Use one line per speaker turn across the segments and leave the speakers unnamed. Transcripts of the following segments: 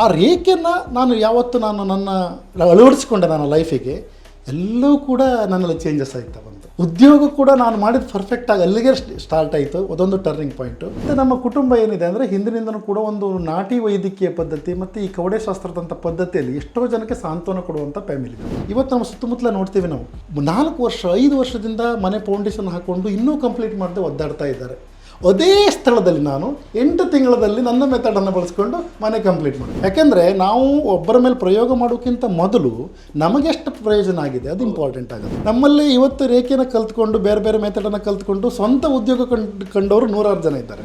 ಆ ರೇಖೆಯನ್ನು ನಾನು ಯಾವತ್ತು ನಾನು ನನ್ನ ಅಳವಡಿಸಿಕೊಂಡೆ ನನ್ನ ಲೈಫಿಗೆ, ಎಲ್ಲೂ ಕೂಡ ನನ್ನಲ್ಲಿ ಚೇಂಜಸ್ ಆಯ್ತಾ ಬಂತು. ಉದ್ಯೋಗ ಕೂಡ ನಾನು ಮಾಡಿದ ಪರ್ಫೆಕ್ಟ್ ಆಗಿ ಅಲ್ಲಿಗೆ ಸ್ಟಾರ್ಟ್ ಆಯಿತು, ಅದೊಂದು ಟರ್ನಿಂಗ್ ಪಾಯಿಂಟು ಮತ್ತು ನಮ್ಮ ಕುಟುಂಬ ಏನಿದೆ ಅಂದರೆ ಹಿಂದಿನಿಂದಲೂ ಕೂಡ ಒಂದು ನಾಟಿ ವೈದ್ಯಕೀಯ ಪದ್ಧತಿ ಮತ್ತು ಈ ಕವಡೆ ಶಾಸ್ತ್ರದಂಥ ಪದ್ಧತಿಯಲ್ಲಿ ಎಷ್ಟೋ ಜನಕ್ಕೆ ಸಾಂತ್ವನ ಕೊಡುವಂಥ ಫ್ಯಾಮಿಲಿ ಇವತ್ತು ನಮ್ಮ ಸುತ್ತಮುತ್ತಲ ನೋಡ್ತೀವಿ ನಾವು. ನಾಲ್ಕು ವರ್ಷ, ಐದು ವರ್ಷದಿಂದ ಮನೆ ಫೌಂಡೇಶನ್ ಹಾಕ್ಕೊಂಡು ಇನ್ನೂ ಕಂಪ್ಲೀಟ್ ಮಾಡದೆ ಒದ್ದಾಡ್ತಾ ಇದ್ದಾರೆ. ಅದೇ ಸ್ಥಳದಲ್ಲಿ ನಾನು ಎಂಟು ತಿಂಗಳಲ್ಲಿ ನನ್ನ ಮೆಥಡನ್ನು ಬಳಸ್ಕೊಂಡು ಮನೆ ಕಂಪ್ಲೀಟ್ ಮಾಡಿ. ಯಾಕೆಂದರೆ ನಾವು ಒಬ್ಬರ ಮೇಲೆ ಪ್ರಯೋಗ ಮಾಡೋಕ್ಕಿಂತ ಮೊದಲು ನಮಗೆಷ್ಟು ಪ್ರಯೋಜನ ಆಗಿದೆ ಅದು ಇಂಪಾರ್ಟೆಂಟ್ ಆಗುತ್ತೆ. ನಮ್ಮಲ್ಲಿ ಇವತ್ತು ರೇಖೆಯನ್ನು ಕಲ್ತ್ಕೊಂಡು ಬೇರೆ ಬೇರೆ ಮೆಥಡನ್ನು ಕಲ್ತ್ಕೊಂಡು ಸ್ವಂತ ಉದ್ಯೋಗ ಕಂಡು, ಕಂಡವರು ನೂರಾರು ಜನ ಇದ್ದಾರೆ.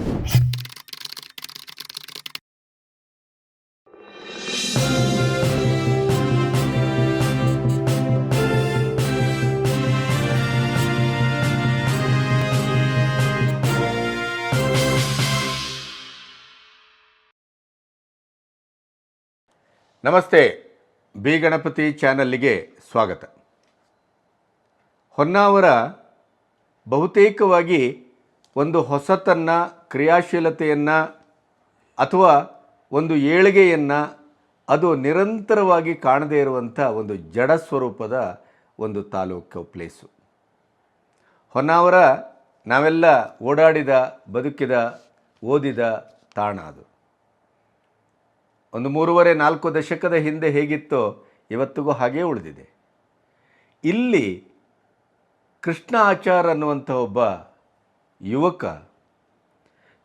ನಮಸ್ತೆ, ಬಿ ಗಣಪತಿ ಚಾನಲ್ಲಿಗೆ ಸ್ವಾಗತ. ಹೊನ್ನಾವರ ಬಹುತೇಕವಾಗಿ ಒಂದು ಹೊಸತನ್ನು, ಕ್ರಿಯಾಶೀಲತೆಯನ್ನು ಅಥವಾ ಒಂದು ಏಳಿಗೆಯನ್ನು ಅದು ನಿರಂತರವಾಗಿ ಕಾಣದೇ ಇರುವಂಥ ಒಂದು ಜಡ ಸ್ವರೂಪದ ಒಂದು ತಾಲೂಕು ಪ್ಲೇಸು. ಹೊನ್ನಾವರ ನಾವೆಲ್ಲ ಓಡಾಡಿದ, ಬದುಕಿದ, ಓದಿದ ತಾಣ ಅದು. ಒಂದು ಮೂರುವರೆ ನಾಲ್ಕು ದಶಕದ ಹಿಂದೆ ಹೇಗಿತ್ತೋ ಇವತ್ತಿಗೂ ಹಾಗೇ ಉಳಿದಿದೆ. ಇಲ್ಲಿ ಕೃಷ್ಣ ಆಚಾರ್ ಅನ್ನುವಂಥ ಒಬ್ಬ ಯುವಕ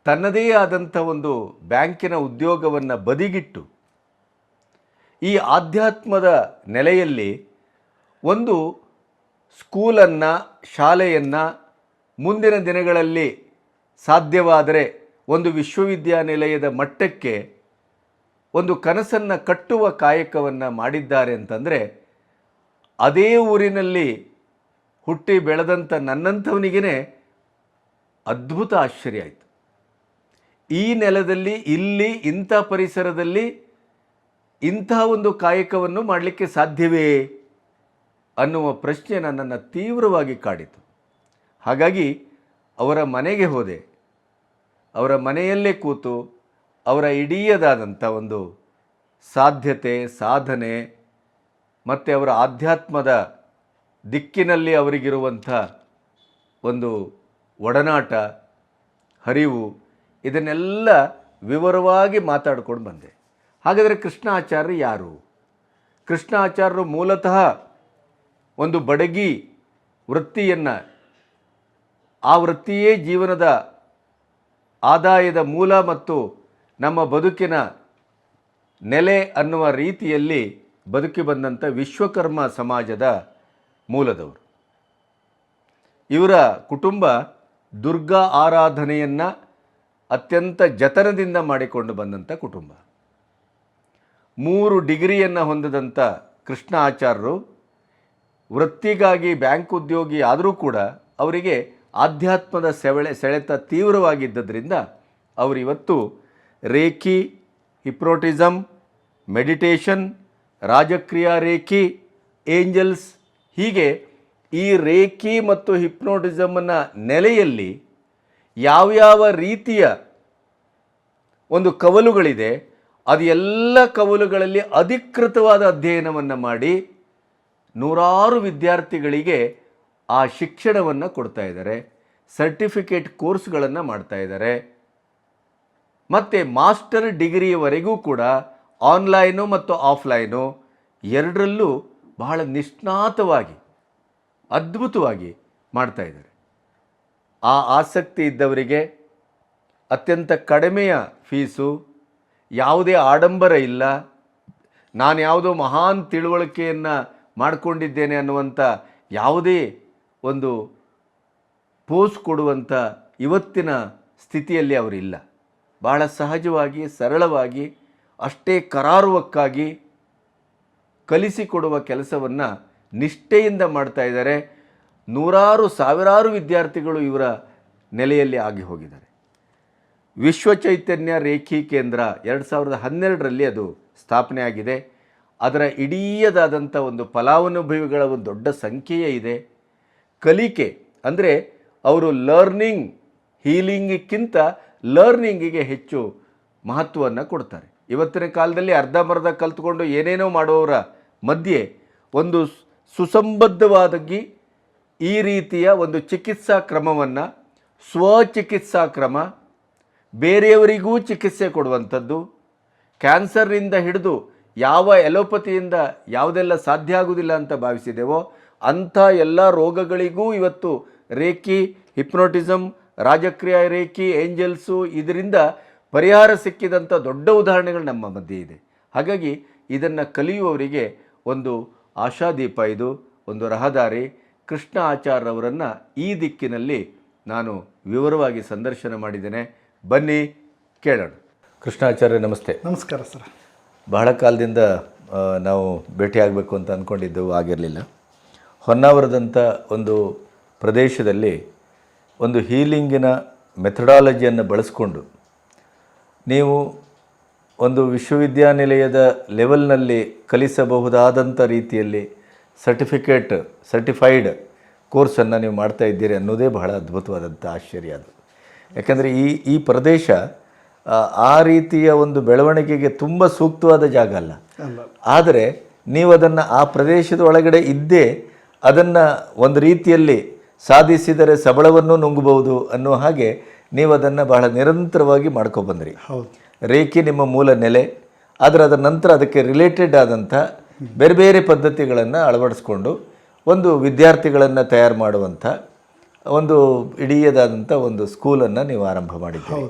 ತನ್ನದೇ ಆದಂಥ ಒಂದು ಬ್ಯಾಂಕಿನ ಉದ್ಯೋಗವನ್ನು ಬದಿಗಿಟ್ಟು ಈ ಆಧ್ಯಾತ್ಮದ ನೆಲೆಯಲ್ಲಿ ಒಂದು ಸ್ಕೂಲನ್ನು, ಶಾಲೆಯನ್ನು ಮುಂದಿನ ದಿನಗಳಲ್ಲಿ ಸಾಧ್ಯವಾದರೆ ಒಂದು ವಿಶ್ವವಿದ್ಯಾನಿಲಯದ ಮಟ್ಟಕ್ಕೆ ಒಂದು ಕನಸನ್ನು ಕಟ್ಟುವ ಕಾಯಕವನ್ನು ಮಾಡಿದ್ದಾರೆ ಅಂತಂದರೆ, ಅದೇ ಊರಿನಲ್ಲಿ ಹುಟ್ಟಿ ಬೆಳೆದಂಥ ನನ್ನಂಥವನಿಗೇ ಅದ್ಭುತ ಆಶ್ಚರ್ಯ ಆಯಿತು. ಈ ನೆಲದಲ್ಲಿ, ಇಲ್ಲಿ, ಇಂಥ ಪರಿಸರದಲ್ಲಿ ಇಂಥ ಒಂದು ಕಾಯಕವನ್ನು ಮಾಡಲಿಕ್ಕೆ ಸಾಧ್ಯವೇ ಅನ್ನುವ ಪ್ರಶ್ನೆ ನನ್ನನ್ನು ತೀವ್ರವಾಗಿ ಕಾಡಿತು. ಹಾಗಾಗಿ ಅವರ ಮನೆಗೆ ಹೋದೆ. ಅವರ ಮನೆಯಲ್ಲೇ ಕೂತು ಅವರ ಇಡೀಯದಾದಂಥ ಒಂದು ಸಾಧ್ಯತೆ, ಸಾಧನೆ ಮತ್ತು ಅವರ ಆಧ್ಯಾತ್ಮದ ದಿಕ್ಕಿನಲ್ಲಿ ಅವರಿಗಿರುವಂಥ ಒಂದು ಒಡನಾಟ, ಹರಿವು ಇದನ್ನೆಲ್ಲ ವಿವರವಾಗಿ ಮಾತಾಡ್ಕೊಂಡು ಬಂದೆ. ಹಾಗಾದರೆ ಕೃಷ್ಣಾಚಾರ್ಯ ಯಾರು? ಕೃಷ್ಣಾಚಾರ್ಯರು ಮೂಲತಃ ಒಂದು ಬಡಗಿ ವೃತ್ತಿಯನ್ನು ಆ ವೃತ್ತಿಯೇ ಜೀವನದ ಆದಾಯದ ಮೂಲ ಮತ್ತು ನಮ್ಮ ಬದುಕಿನ ನೆಲೆ ಅನ್ನುವ ರೀತಿಯಲ್ಲಿ ಬದುಕಿ ಬಂದಂಥ ವಿಶ್ವಕರ್ಮ ಸಮಾಜದ ಮೂಲದವರು. ಇವರ ಕುಟುಂಬ ದುರ್ಗಾ ಆರಾಧನೆಯನ್ನು ಅತ್ಯಂತ ಜತನದಿಂದ ಮಾಡಿಕೊಂಡು ಬಂದಂಥ ಕುಟುಂಬ. ಮೂರು ಡಿಗ್ರಿಯನ್ನು ಹೊಂದಿದಂಥ ಕೃಷ್ಣ ಆಚಾರ್ಯರು ವೃತ್ತಿಗಾಗಿ ಬ್ಯಾಂಕ್ ಉದ್ಯೋಗಿ ಆದರೂ ಕೂಡ ಅವರಿಗೆ ಆಧ್ಯಾತ್ಮದ ಸೆಳೆ ಸೆಳೆತ ತೀವ್ರವಾಗಿದ್ದರಿಂದ ಅವರಿವತ್ತು reiki hypnotism meditation, ರಾಜಕ್ರಿಯಾ reiki, angels. ಹೀಗೆ ಈ ರೇಖಿ ಮತ್ತು ಹಿಪ್ನೋಟಿಸಮ್ನ ನೆಲೆಯಲ್ಲಿ ಯಾವ್ಯಾವ ರೀತಿಯ ಒಂದು ಕವಲುಗಳಿದೆ, ಅದು ಎಲ್ಲ ಕವಲುಗಳಲ್ಲಿ ಅಧಿಕೃತವಾದ ಅಧ್ಯಯನವನ್ನು ಮಾಡಿ ನೂರಾರು ವಿದ್ಯಾರ್ಥಿಗಳಿಗೆ ಆ ಶಿಕ್ಷಣವನ್ನು ಕೊಡ್ತಾ ಇದ್ದಾರೆ, ಸರ್ಟಿಫಿಕೇಟ್ ಕೋರ್ಸ್ಗಳನ್ನು ಮಾಡ್ತಾ ಇದ್ದಾರೆ. ಮತ್ತು ಮಾಸ್ಟರ್ ಡಿಗ್ರಿಯವರೆಗೂ ಕೂಡ ಆನ್ಲೈನು ಮತ್ತು ಆಫ್ಲೈನು ಎರಡರಲ್ಲೂ ಬಹಳ ನಿಷ್ಣಾತವಾಗಿ, ಅದ್ಭುತವಾಗಿ ಮಾಡ್ತಾಯಿದ್ದಾರೆ ಆ ಆಸಕ್ತಿ ಇದ್ದವರಿಗೆ ಅತ್ಯಂತ ಕಡಿಮೆಯ ಫೀಸು, ಯಾವುದೇ ಆಡಂಬರ ಇಲ್ಲ, ನಾನು ಯಾವುದೋ ಮಹಾನ್ ತಿಳುವಳಿಕೆಯನ್ನು ಮಾಡಿಕೊಂಡಿದ್ದೇನೆ ಅನ್ನುವಂಥ ಯಾವುದೇ ಒಂದು ಪೋಸ್ ಕೊಡುವಂಥ ಇವತ್ತಿನ ಸ್ಥಿತಿಯಲ್ಲಿ ಅವರಿಲ್ಲ. ಬಹಳ ಸಹಜವಾಗಿ, ಸರಳವಾಗಿ, ಅಷ್ಟೇ ಕರಾರುವಕ್ಕಾಗಿ ಕಲಿಸಿಕೊಡುವ ಕೆಲಸವನ್ನು ನಿಷ್ಠೆಯಿಂದ ಮಾಡ್ತಾ ಇದ್ದಾರೆ. ನೂರಾರು, ಸಾವಿರಾರು ವಿದ್ಯಾರ್ಥಿಗಳು ಇವರ ನೆಲೆಯಲ್ಲಿ ಆಗಿ ಹೋಗಿದ್ದಾರೆ. ವಿಶ್ವ ಚೈತನ್ಯ ರೇಖಿ ಕೇಂದ್ರ ಎರಡು ಸಾವಿರದ ಹನ್ನೆರಡರಲ್ಲಿ ಅದು ಸ್ಥಾಪನೆ ಆಗಿದೆ. ಅದರ ಇಡೀಯದಾದಂಥ ಒಂದು ಫಲಾನುಭವಿಗಳ ಒಂದು ದೊಡ್ಡ ಸಂಖ್ಯೆಯೇ ಇದೆ. ಕಲಿಕೆ ಅಂದರೆ ಅವರು ಲರ್ನಿಂಗ್, ಹೀಲಿಂಗಿಕ್ಕಿಂತ ಲರ್ನಿಂಗಿಗೆ ಹೆಚ್ಚು ಮಹತ್ವವನ್ನು ಕೊಡ್ತಾರೆ. ಇವತ್ತಿನ ಕಾಲದಲ್ಲಿ ಅರ್ಧಂಬರ್ಧ ಕಲ್ತ್ಕೊಂಡು ಏನೇನೋ ಮಾಡುವವರ ಮಧ್ಯೆ ಒಂದು ಸುಸಂಬದ್ಧವಾದಗಿ ಈ ರೀತಿಯ ಒಂದು ಚಿಕಿತ್ಸಾ ಕ್ರಮವನ್ನು, ಸ್ವಚಿಕಿತ್ಸಾ ಕ್ರಮ, ಬೇರೆಯವರಿಗೂ ಚಿಕಿತ್ಸೆ ಕೊಡುವಂಥದ್ದು ಕ್ಯಾನ್ಸರ್ನಿಂದ ಹಿಡಿದು ಯಾವ ಎಲೋಪತಿಯಿಂದ ಯಾವುದೆಲ್ಲ ಸಾಧ್ಯ ಆಗುವುದಿಲ್ಲ ಅಂತ ಭಾವಿಸಿದೆವೋ ಅಂಥ ಎಲ್ಲ ರೋಗಗಳಿಗೂ ಇವತ್ತು ರೇಖಿ ಹಿಪ್ನೋಟಿಸಮ್ ರಾಜಕ್ರಿಯಾ ರೇಖಿ ಏಂಜಲ್ಸು ಇದರಿಂದ ಪರಿಹಾರ ಸಿಕ್ಕಿದಂಥ ದೊಡ್ಡ ಉದಾಹರಣೆಗಳು ನಮ್ಮ ಮಧ್ಯೆ ಇದೆ. ಹಾಗಾಗಿ ಇದನ್ನು ಕಲಿಯುವವರಿಗೆ ಒಂದು ಆಶಾದೀಪ ಇದು ಒಂದು ರಹದಾರಿ. ಕೃಷ್ಣ ಆಚಾರ್ಯವರನ್ನು ಈ ದಿಕ್ಕಿನಲ್ಲಿ ನಾನು ವಿವರವಾಗಿ ಸಂದರ್ಶನ ಮಾಡಿದ್ದೇನೆ. ಬನ್ನಿ ಕೇಳೋಣ. ಕೃಷ್ಣಾಚಾರ್ಯ ನಮಸ್ತೆ.
ನಮಸ್ಕಾರ ಸರ್.
ಬಹಳ ಕಾಲದಿಂದ ನಾವು ಭೇಟಿಯಾಗಬೇಕು ಅಂತ ಅಂದ್ಕೊಂಡಿದ್ದೆವು ಆಗಿರಲಿಲ್ಲ. ಹೊನ್ನಾವರದಂಥ ಒಂದು ಪ್ರದೇಶದಲ್ಲಿ ಒಂದು ಹೀಲಿಂಗಿನ ಮೆಥಡಾಲಜಿಯನ್ನು ಬಳಸಿಕೊಂಡು ನೀವು ಒಂದು ವಿಶ್ವವಿದ್ಯಾನಿಲಯದ ಲೆವೆಲ್ನಲ್ಲಿ ಕಲಿಸಬಹುದಾದಂಥ ರೀತಿಯಲ್ಲಿ ಸರ್ಟಿಫಿಕೇಟ್ ಸರ್ಟಿಫೈಡ್ ಕೋರ್ಸನ್ನು ನೀವು ಮಾಡ್ತಾ ಇದ್ದೀರಿ ಅನ್ನೋದೇ ಬಹಳ ಅದ್ಭುತವಾದಂಥ ಆಶ್ಚರ್ಯ ಅದು. ಯಾಕಂದರೆ ಈ ಈ ಪ್ರದೇಶ ಆ, ರೀತಿಯ ಒಂದು ಬೆಳವಣಿಗೆಗೆ ತುಂಬ ಸೂಕ್ತವಾದ ಜಾಗ ಅಲ್ಲ. ಆದರೆ ನೀವು ಅದನ್ನು ಆ ಪ್ರದೇಶದ ಒಳಗಡೆ ಇದ್ದೇ ಅದನ್ನು ಒಂದು ರೀತಿಯಲ್ಲಿ ಸಾಧಿಸಿದರೆ ಸಬಳವನ್ನು ನುಂಗಬಹುದು ಅನ್ನೋ ಹಾಗೆ ನೀವು ಅದನ್ನು ಬಹಳ ನಿರಂತರವಾಗಿ ಮಾಡ್ಕೊಬಂದ್ರಿ ರೇಖೆ ನಿಮ್ಮ ಮೂಲ ನೆಲೆ ಆದರೆ ಅದರ ನಂತರ ಅದಕ್ಕೆ ರಿಲೇಟೆಡ್ ಆದಂಥ ಬೇರೆ ಬೇರೆ ಪದ್ಧತಿಗಳನ್ನು ಅಳವಡಿಸ್ಕೊಂಡು ಒಂದು ವಿದ್ಯಾರ್ಥಿಗಳನ್ನು ತಯಾರು ಮಾಡುವಂಥ ಒಂದು ಇಡೀದಾದಂಥ ಒಂದು ಸ್ಕೂಲನ್ನು ನೀವು ಆರಂಭ ಮಾಡಿದ್ದೀರಿ.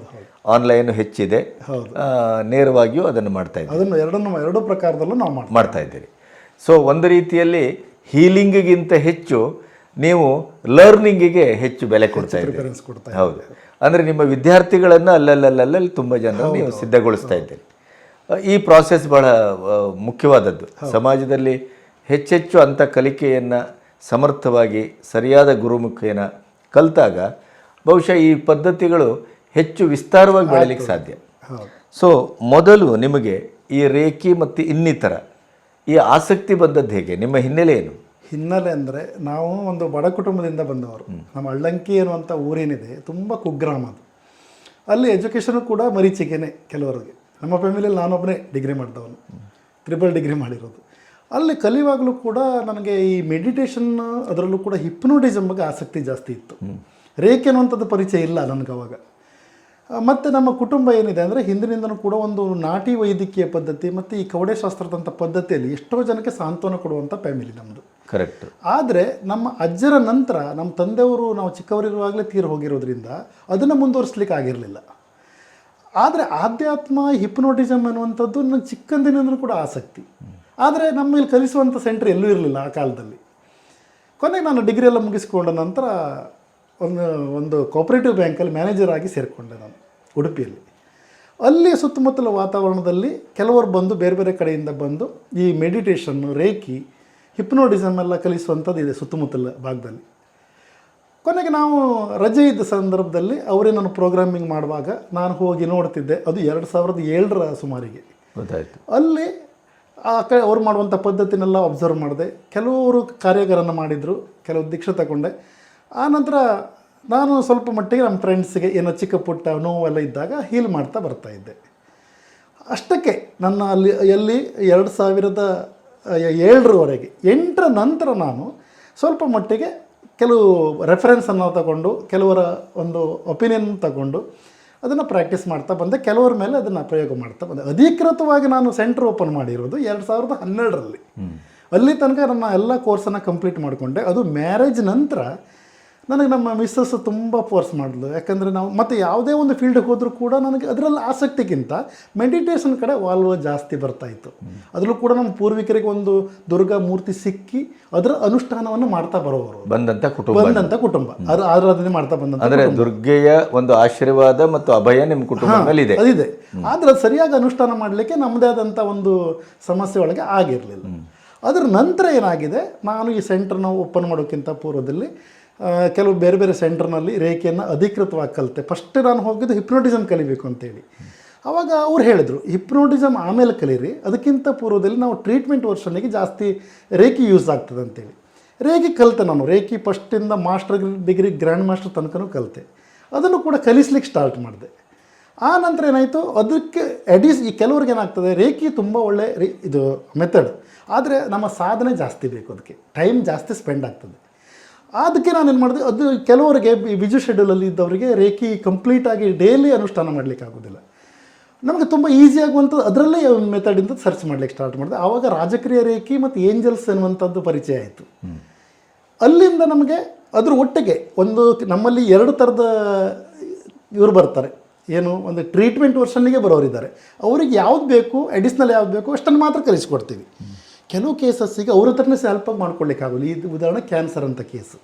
ಆನ್ಲೈನ್ ಹೆಚ್ಚಿದೆ. ನೇರವಾಗಿಯೂ ಅದನ್ನು ಮಾಡ್ತಾ ಇದ್ದೀವಿ
ಅದನ್ನು ಎರಡನ್ನು ಎರಡು ಪ್ರಕಾರದಲ್ಲೂ ನಾವು
ಮಾಡ್ತಾ ಇದ್ದೀರಿ. ಸೊ ಒಂದು ರೀತಿಯಲ್ಲಿ ಹೀಲಿಂಗಿಗಿಂತ ಹೆಚ್ಚು ನೀವು ಲರ್ನಿಂಗಿಗೆ ಹೆಚ್ಚು ಬೆಲೆ ಕೊಡ್ತಾ ಇದ್ದೀರಿ. ಹೌದು. ಅಂದರೆ ನಿಮ್ಮ ವಿದ್ಯಾರ್ಥಿಗಳನ್ನು ಅಲ್ಲಲ್ಲಲ್ಲಲ್ಲಿ ತುಂಬ ಜನ ನೀವು ಸಿದ್ಧಗೊಳಿಸ್ತಾ ಇದ್ದೀರಿ. ಈ ಪ್ರಾಸೆಸ್ ಬಹಳ ಮುಖ್ಯವಾದದ್ದು. ಸಮಾಜದಲ್ಲಿ ಹೆಚ್ಚೆಚ್ಚು ಅಂಥ ಕಲಿಕೆಯನ್ನು ಸಮರ್ಥವಾಗಿ ಸರಿಯಾದ ಗುರುಮುಖೇನ ಕಲಿತಾಗ ಬಹುಶಃ ಈ ಪದ್ಧತಿಗಳು ಹೆಚ್ಚು ವಿಸ್ತಾರವಾಗಿ ಬೆಳಲಿಕ್ಕೆ ಸಾಧ್ಯ. ಸೊ ಮೊದಲು ನಿಮಗೆ ಈ ರೇಖಿ ಮತ್ತು ಇನ್ನಿತರ ಈ ಆಸಕ್ತಿ ಬಂದದ್ದು ಹೇಗೆ? ನಿಮ್ಮ ಹಿನ್ನೆಲೆ ಏನು?
ಹಿನ್ನೆಲೆ ಅಂದರೆ ನಾವು ಒಂದು ಬಡ ಕುಟುಂಬದಿಂದ ಬಂದವರು. ನಮ್ಮ ಅಳ್ಳಂಕಿ ಅನ್ನುವಂಥ ಊರೇನಿದೆ ತುಂಬ ಕುಗ್ರಾಮ ಅದು. ಅಲ್ಲಿ ಎಜುಕೇಷನು ಕೂಡ ಮರೀಚಿಕೆನೆ ಕೆಲವರಿಗೆ. ನಮ್ಮ ಫ್ಯಾಮಿಲಿಯಲ್ಲಿ ನಾನೊಬ್ಬನೇ ಡಿಗ್ರಿ ಮಾಡಿದವನು. ತ್ರಿಬಲ್ ಡಿಗ್ರಿ ಮಾಡಿರೋದು. ಅಲ್ಲಿ ಕಲಿಯುವಾಗಲೂ ಕೂಡ ನನಗೆ ಈ ಮೆಡಿಟೇಷನ್ ಅದರಲ್ಲೂ ಕೂಡ ಹಿಪ್ನೋಟಿಸಮ್ ಬಗ್ಗೆ ಆಸಕ್ತಿ ಜಾಸ್ತಿ ಇತ್ತು. ರೇಖೆ ಅನ್ನುವಂಥದ್ದು ಪರಿಚಯ ಇಲ್ಲ ನನಗೆ ಅವಾಗ. ಮತ್ತು ನಮ್ಮ ಕುಟುಂಬ ಏನಿದೆ ಅಂದರೆ ಹಿಂದಿನಿಂದನೂ ಕೂಡ ಒಂದು ನಾಟಿ ವೈದ್ಯಕೀಯ ಪದ್ಧತಿ ಮತ್ತು ಈ ಕವಡೆ ಶಾಸ್ತ್ರದಂಥ ಪದ್ಧತಿಯಲ್ಲಿ ಎಷ್ಟೋ ಜನಕ್ಕೆ ಸಾಂತ್ವನ ಕೊಡುವಂಥ ಫ್ಯಾಮಿಲಿ ನಮ್ಮದು
ಕರೆಕ್ಟ್
ಆದರೆ ನಮ್ಮ ಅಜ್ಜರ ನಂತರ ನಮ್ಮ ತಂದೆಯವರು ನಾವು ಚಿಕ್ಕವರಿರುವಾಗಲೇ ತೀರು ಹೋಗಿರೋದ್ರಿಂದ ಅದನ್ನು ಮುಂದುವರಿಸ್ಲಿಕ್ಕೆ ಆಗಿರಲಿಲ್ಲ. ಆದರೆ ಆಧ್ಯಾತ್ಮ ಹಿಪ್ನೋಟಿಸಮ್ ಅನ್ನುವಂಥದ್ದು ನನ್ನ ಚಿಕ್ಕಂದಿನಿಂದಲೂ ಕೂಡ ಆಸಕ್ತಿ. ಆದರೆ ನಮ್ಮಲ್ಲಿ ಕಲಿಸುವಂಥ ಸೆಂಟರ್ ಎಲ್ಲೂ ಇರಲಿಲ್ಲ ಆ ಕಾಲದಲ್ಲಿ. ಕೊನೆಗೆ ನಾನು ಡಿಗ್ರಿ ಎಲ್ಲ ಮುಗಿಸ್ಕೊಂಡ ನಂತರ ಒಂದು ಒಂದು ಕೋಪರೇಟಿವ್ ಬ್ಯಾಂಕಲ್ಲಿ ಮ್ಯಾನೇಜರ್ ಆಗಿ ಸೇರಿಕೊಂಡೆ ನಾನು, ಉಡುಪಿಯಲ್ಲಿ. ಅಲ್ಲಿ ಸುತ್ತಮುತ್ತಲ ವಾತಾವರಣದಲ್ಲಿ ಕೆಲವರು ಬಂದು ಬೇರೆ ಬೇರೆ ಕಡೆಯಿಂದ ಬಂದು ಈ ಮೆಡಿಟೇಷನ್ನು, ರೇಖಿ ಹಿಪ್ನೋಟಿಸಮ್ ಎಲ್ಲ ಕಲಿಸುವಂಥದ್ದು ಇದೆ ಸುತ್ತಮುತ್ತಲ ಭಾಗದಲ್ಲಿ. ಕೊನೆಗೆ ನಾವು ರಜೆ ಇದ್ದ ಸಂದರ್ಭದಲ್ಲಿ ಅವರೇ ನಾನು ಪ್ರೋಗ್ರಾಮಿಂಗ್ ಮಾಡುವಾಗ ನಾನು ಹೋಗಿ ನೋಡ್ತಿದ್ದೆ ಅದು ಎರಡು ಸಾವಿರದ ಏಳರ ಸುಮಾರಿಗೆ.
ಗೊತ್ತಾಯ್ತು.
ಅಲ್ಲಿ ಆ ಕ ಅವ್ರು ಮಾಡುವಂಥ ಪದ್ಧತಿನೆಲ್ಲ ಅಬ್ಸರ್ವ್ ಮಾಡಿದೆ. ಕೆಲವರು ಕಾರ್ಯಗಾರನ ಮಾಡಿದರು ಕೆಲವು ದೀಕ್ಷೆ ತಗೊಂಡೆ. ಆ ನಂತರ ನಾನು ಸ್ವಲ್ಪ ಮಟ್ಟಿಗೆ ನಮ್ಮ ಫ್ರೆಂಡ್ಸ್ಗೆ ಏನೋ ಚಿಕ್ಕ ಪುಟ್ಟ ನೋವೆಲ್ಲ ಇದ್ದಾಗ ಹೀಲ್ ಮಾಡ್ತಾ ಬರ್ತಾ ಇದ್ದೆ. ಅಷ್ಟಕ್ಕೆ ನನ್ನ ಅಲ್ಲಿ ಎಲ್ಲಿ ಎರಡು ಸಾವಿರದ ಏಳರವರೆಗೆ ಎಂಟರ ನಂತರ ನಾನು ಸ್ವಲ್ಪ ಮಟ್ಟಿಗೆ ಕೆಲವು ರೆಫರೆನ್ಸನ್ನು ತಗೊಂಡು ಕೆಲವರ ಒಂದು ಒಪಿನಿಯನ್ ತಗೊಂಡು ಅದನ್ನು ಪ್ರಾಕ್ಟೀಸ್ ಮಾಡ್ತಾ ಬಂದೆ. ಕೆಲವರ ಮೇಲೆ ಅದನ್ನು ಪ್ರಯೋಗ ಮಾಡ್ತಾ ಬಂದೆ. ಅಧಿಕೃತವಾಗಿ ನಾನು ಸೆಂಟರ್ ಓಪನ್ ಮಾಡಿರೋದು ಎರಡು ಸಾವಿರದ ಹನ್ನೆರಡರಲ್ಲಿ. ಅಲ್ಲಿ ತನಕ ನನ್ನ ಎಲ್ಲ ಕೋರ್ಸನ್ನು ಕಂಪ್ಲೀಟ್ ಮಾಡಿಕೊಂಡೆ. ಅದು ಮ್ಯಾರೇಜ್ ನಂತರ ನನಗೆ ನಮ್ಮ ಮಿಸ್ಸಸ್ ತುಂಬ ಫೋರ್ಸ್ ಮಾಡಿದ್ಲು. ಯಾಕಂದರೆ ನಾವು ಮತ್ತು ಯಾವುದೇ ಒಂದು ಫೀಲ್ಡ್ಗೆ ಹೋದರೂ ಕೂಡ ನನಗೆ ಅದರಲ್ಲಿ ಆಸಕ್ತಿಗಿಂತ ಮೆಡಿಟೇಷನ್ ಕಡೆ ವಾಲ್ವ ಜಾಸ್ತಿ ಬರ್ತಾಯಿತ್ತು ಅದರಲ್ಲೂ ಕೂಡ ನಮ್ಮ ಪೂರ್ವಿಕರಿಗೆ ಒಂದು ದುರ್ಗಾ ಮೂರ್ತಿ ಸಿಕ್ಕಿ ಅದರ ಅನುಷ್ಠಾನವನ್ನು ಮಾಡ್ತಾ ಬರೋರು.
ಬಂದಂಥ ಕುಟುಂಬ.
ಬಂದಂಥ ಕುಟುಂಬ. ಅದು ಆರಾಧನೆ ಮಾಡ್ತಾ ಬಂದಂಥ
ಅಂದರೆ ದುರ್ಗೆಯ ಒಂದು ಆಶೀರ್ವಾದ ಮತ್ತು ಅಭಯ ನಿಮ್ಮ ಕುಟುಂಬದಲ್ಲಿ ಇದೆ
ಅದಿದೆ. ಆದರೆ ಸರಿಯಾಗಿ ಅನುಷ್ಠಾನ ಮಾಡಲಿಕ್ಕೆ ನಮ್ಮದೇ ಆದಂಥ ಒಂದು ಸಮಸ್ಯೆ ಒಳಗೆ ಆಗಿರಲಿಲ್ಲ. ಅದರ ನಂತರ ಏನಾಗಿದೆ? ನಾನು ಈ ಸೆಂಟರ್ನ ಓಪನ್ ಮಾಡೋಕ್ಕಿಂತ ಪೂರ್ವದಲ್ಲಿ ಕೆಲವು ಬೇರೆ ಬೇರೆ ಸೆಂಟರ್ನಲ್ಲಿ ರೇಖೆಯನ್ನು ಅಧಿಕೃತವಾಗಿ ಕಲಿತೆ ಫಸ್ಟ್ ನಾನು ಹೋಗಿದ್ದು ಹಿಪ್ನೋಟಿಸಮ್ ಕಲಿಬೇಕು ಅಂತೇಳಿ. ಆವಾಗ ಅವ್ರು ಹೇಳಿದರು ಹಿಪ್ನೋಟಿಸಮ್ ಆಮೇಲೆ ಕಲೀರಿ, ಅದಕ್ಕಿಂತ ಪೂರ್ವದಲ್ಲಿ ನಾವು ಟ್ರೀಟ್ಮೆಂಟ್ ವರ್ಷನಿಗೆ ಜಾಸ್ತಿ ರೇಖಿ ಯೂಸ್ ಆಗ್ತದೆ ಅಂತೇಳಿ. ರೇಖಿ ಕಲಿತೆ ನಾನು, ರೇಖಿ ಫಸ್ಟಿಂದ ಮಾಸ್ಟರ್ ಡಿಗ್ರಿ ಗ್ರ್ಯಾಂಡ್ ಮಾಸ್ಟರ್ ತನಕನೂ ಕಲಿತೆ. ಅದನ್ನು ಕೂಡ ಕಲಿಸ್ಲಿಕ್ಕೆ ಸ್ಟಾರ್ಟ್ ಮಾಡಿದೆ. ಆ ನಂತರ ಏನಾಯಿತು, ಅದಕ್ಕೆ ಎಡಿಸ್ ಈ ಕೆಲವ್ರಿಗೆ ಏನಾಗ್ತದೆ, ರೇಖಿ ತುಂಬ ಒಳ್ಳೆ ಇದು ಮೆಥಡ್ ಆದರೆ ನಮ್ಮ ಸಾಧನೆ ಜಾಸ್ತಿ ಬೇಕು ಅದಕ್ಕೆ. ಟೈಮ್ ಜಾಸ್ತಿ ಸ್ಪೆಂಡ್ ಆಗ್ತದೆ. ಅದಕ್ಕೆ ನಾನು ಏನು ಮಾಡಿದೆ, ಅದು ಕೆಲವರಿಗೆ ಬಿಜು ಶೆಡ್ಯೂಲಲ್ಲಿ ಇದ್ದವರಿಗೆ ರೇಖಿ ಕಂಪ್ಲೀಟಾಗಿ ಡೈಲಿ ಅನುಷ್ಠಾನ ಮಾಡಲಿಕ್ಕೆ ಆಗೋದಿಲ್ಲ. ನಮಗೆ ತುಂಬ ಈಸಿ ಆಗುವಂಥದ್ದು, ಅದರಲ್ಲೇ ಮೆಥಡಿಂದ ಸರ್ಚ್ ಮಾಡ್ಲಿಕ್ಕೆ ಸ್ಟಾರ್ಟ್ ಮಾಡಿದೆ. ಆವಾಗ ರಾಜಕೀಯ ರೇಖಿ ಮತ್ತು ಏಂಜಲ್ಸ್ ಅನ್ನುವಂಥದ್ದು ಪರಿಚಯ ಆಯಿತು. ಅಲ್ಲಿಂದ ನಮಗೆ ಅದ್ರ ಒಟ್ಟಿಗೆ ಒಂದು ನಮ್ಮಲ್ಲಿ ಎರಡು ಥರದ ಇವರು ಬರ್ತಾರೆ. ಏನು, ಒಂದು ಟ್ರೀಟ್ಮೆಂಟ್ ವರ್ಷನ್ನಿಗೆ ಬರೋರಿದ್ದಾರೆ. ಅವ್ರಿಗೆ ಯಾವ್ದು ಬೇಕು ಅಡಿಷ್ನಲ್ ಯಾವ್ದು ಬೇಕು, ಅಷ್ಟನ್ನು ಮಾತ್ರ ಕಲಿಸ್ಕೊಡ್ತೀವಿ. ಕೆಲವು ಕೇಸಸ್ಸಿಗೆ ಅವ್ರ ಹತ್ರನೇ ಸ್ವಲ್ಪ ಮಾಡ್ಕೊಳ್ಳಿಕ್ಕಾಗಲ್ಲ ಇದು ಉದಾಹರಣೆ ಕ್ಯಾನ್ಸರ್ ಅಂತ ಕೇಸು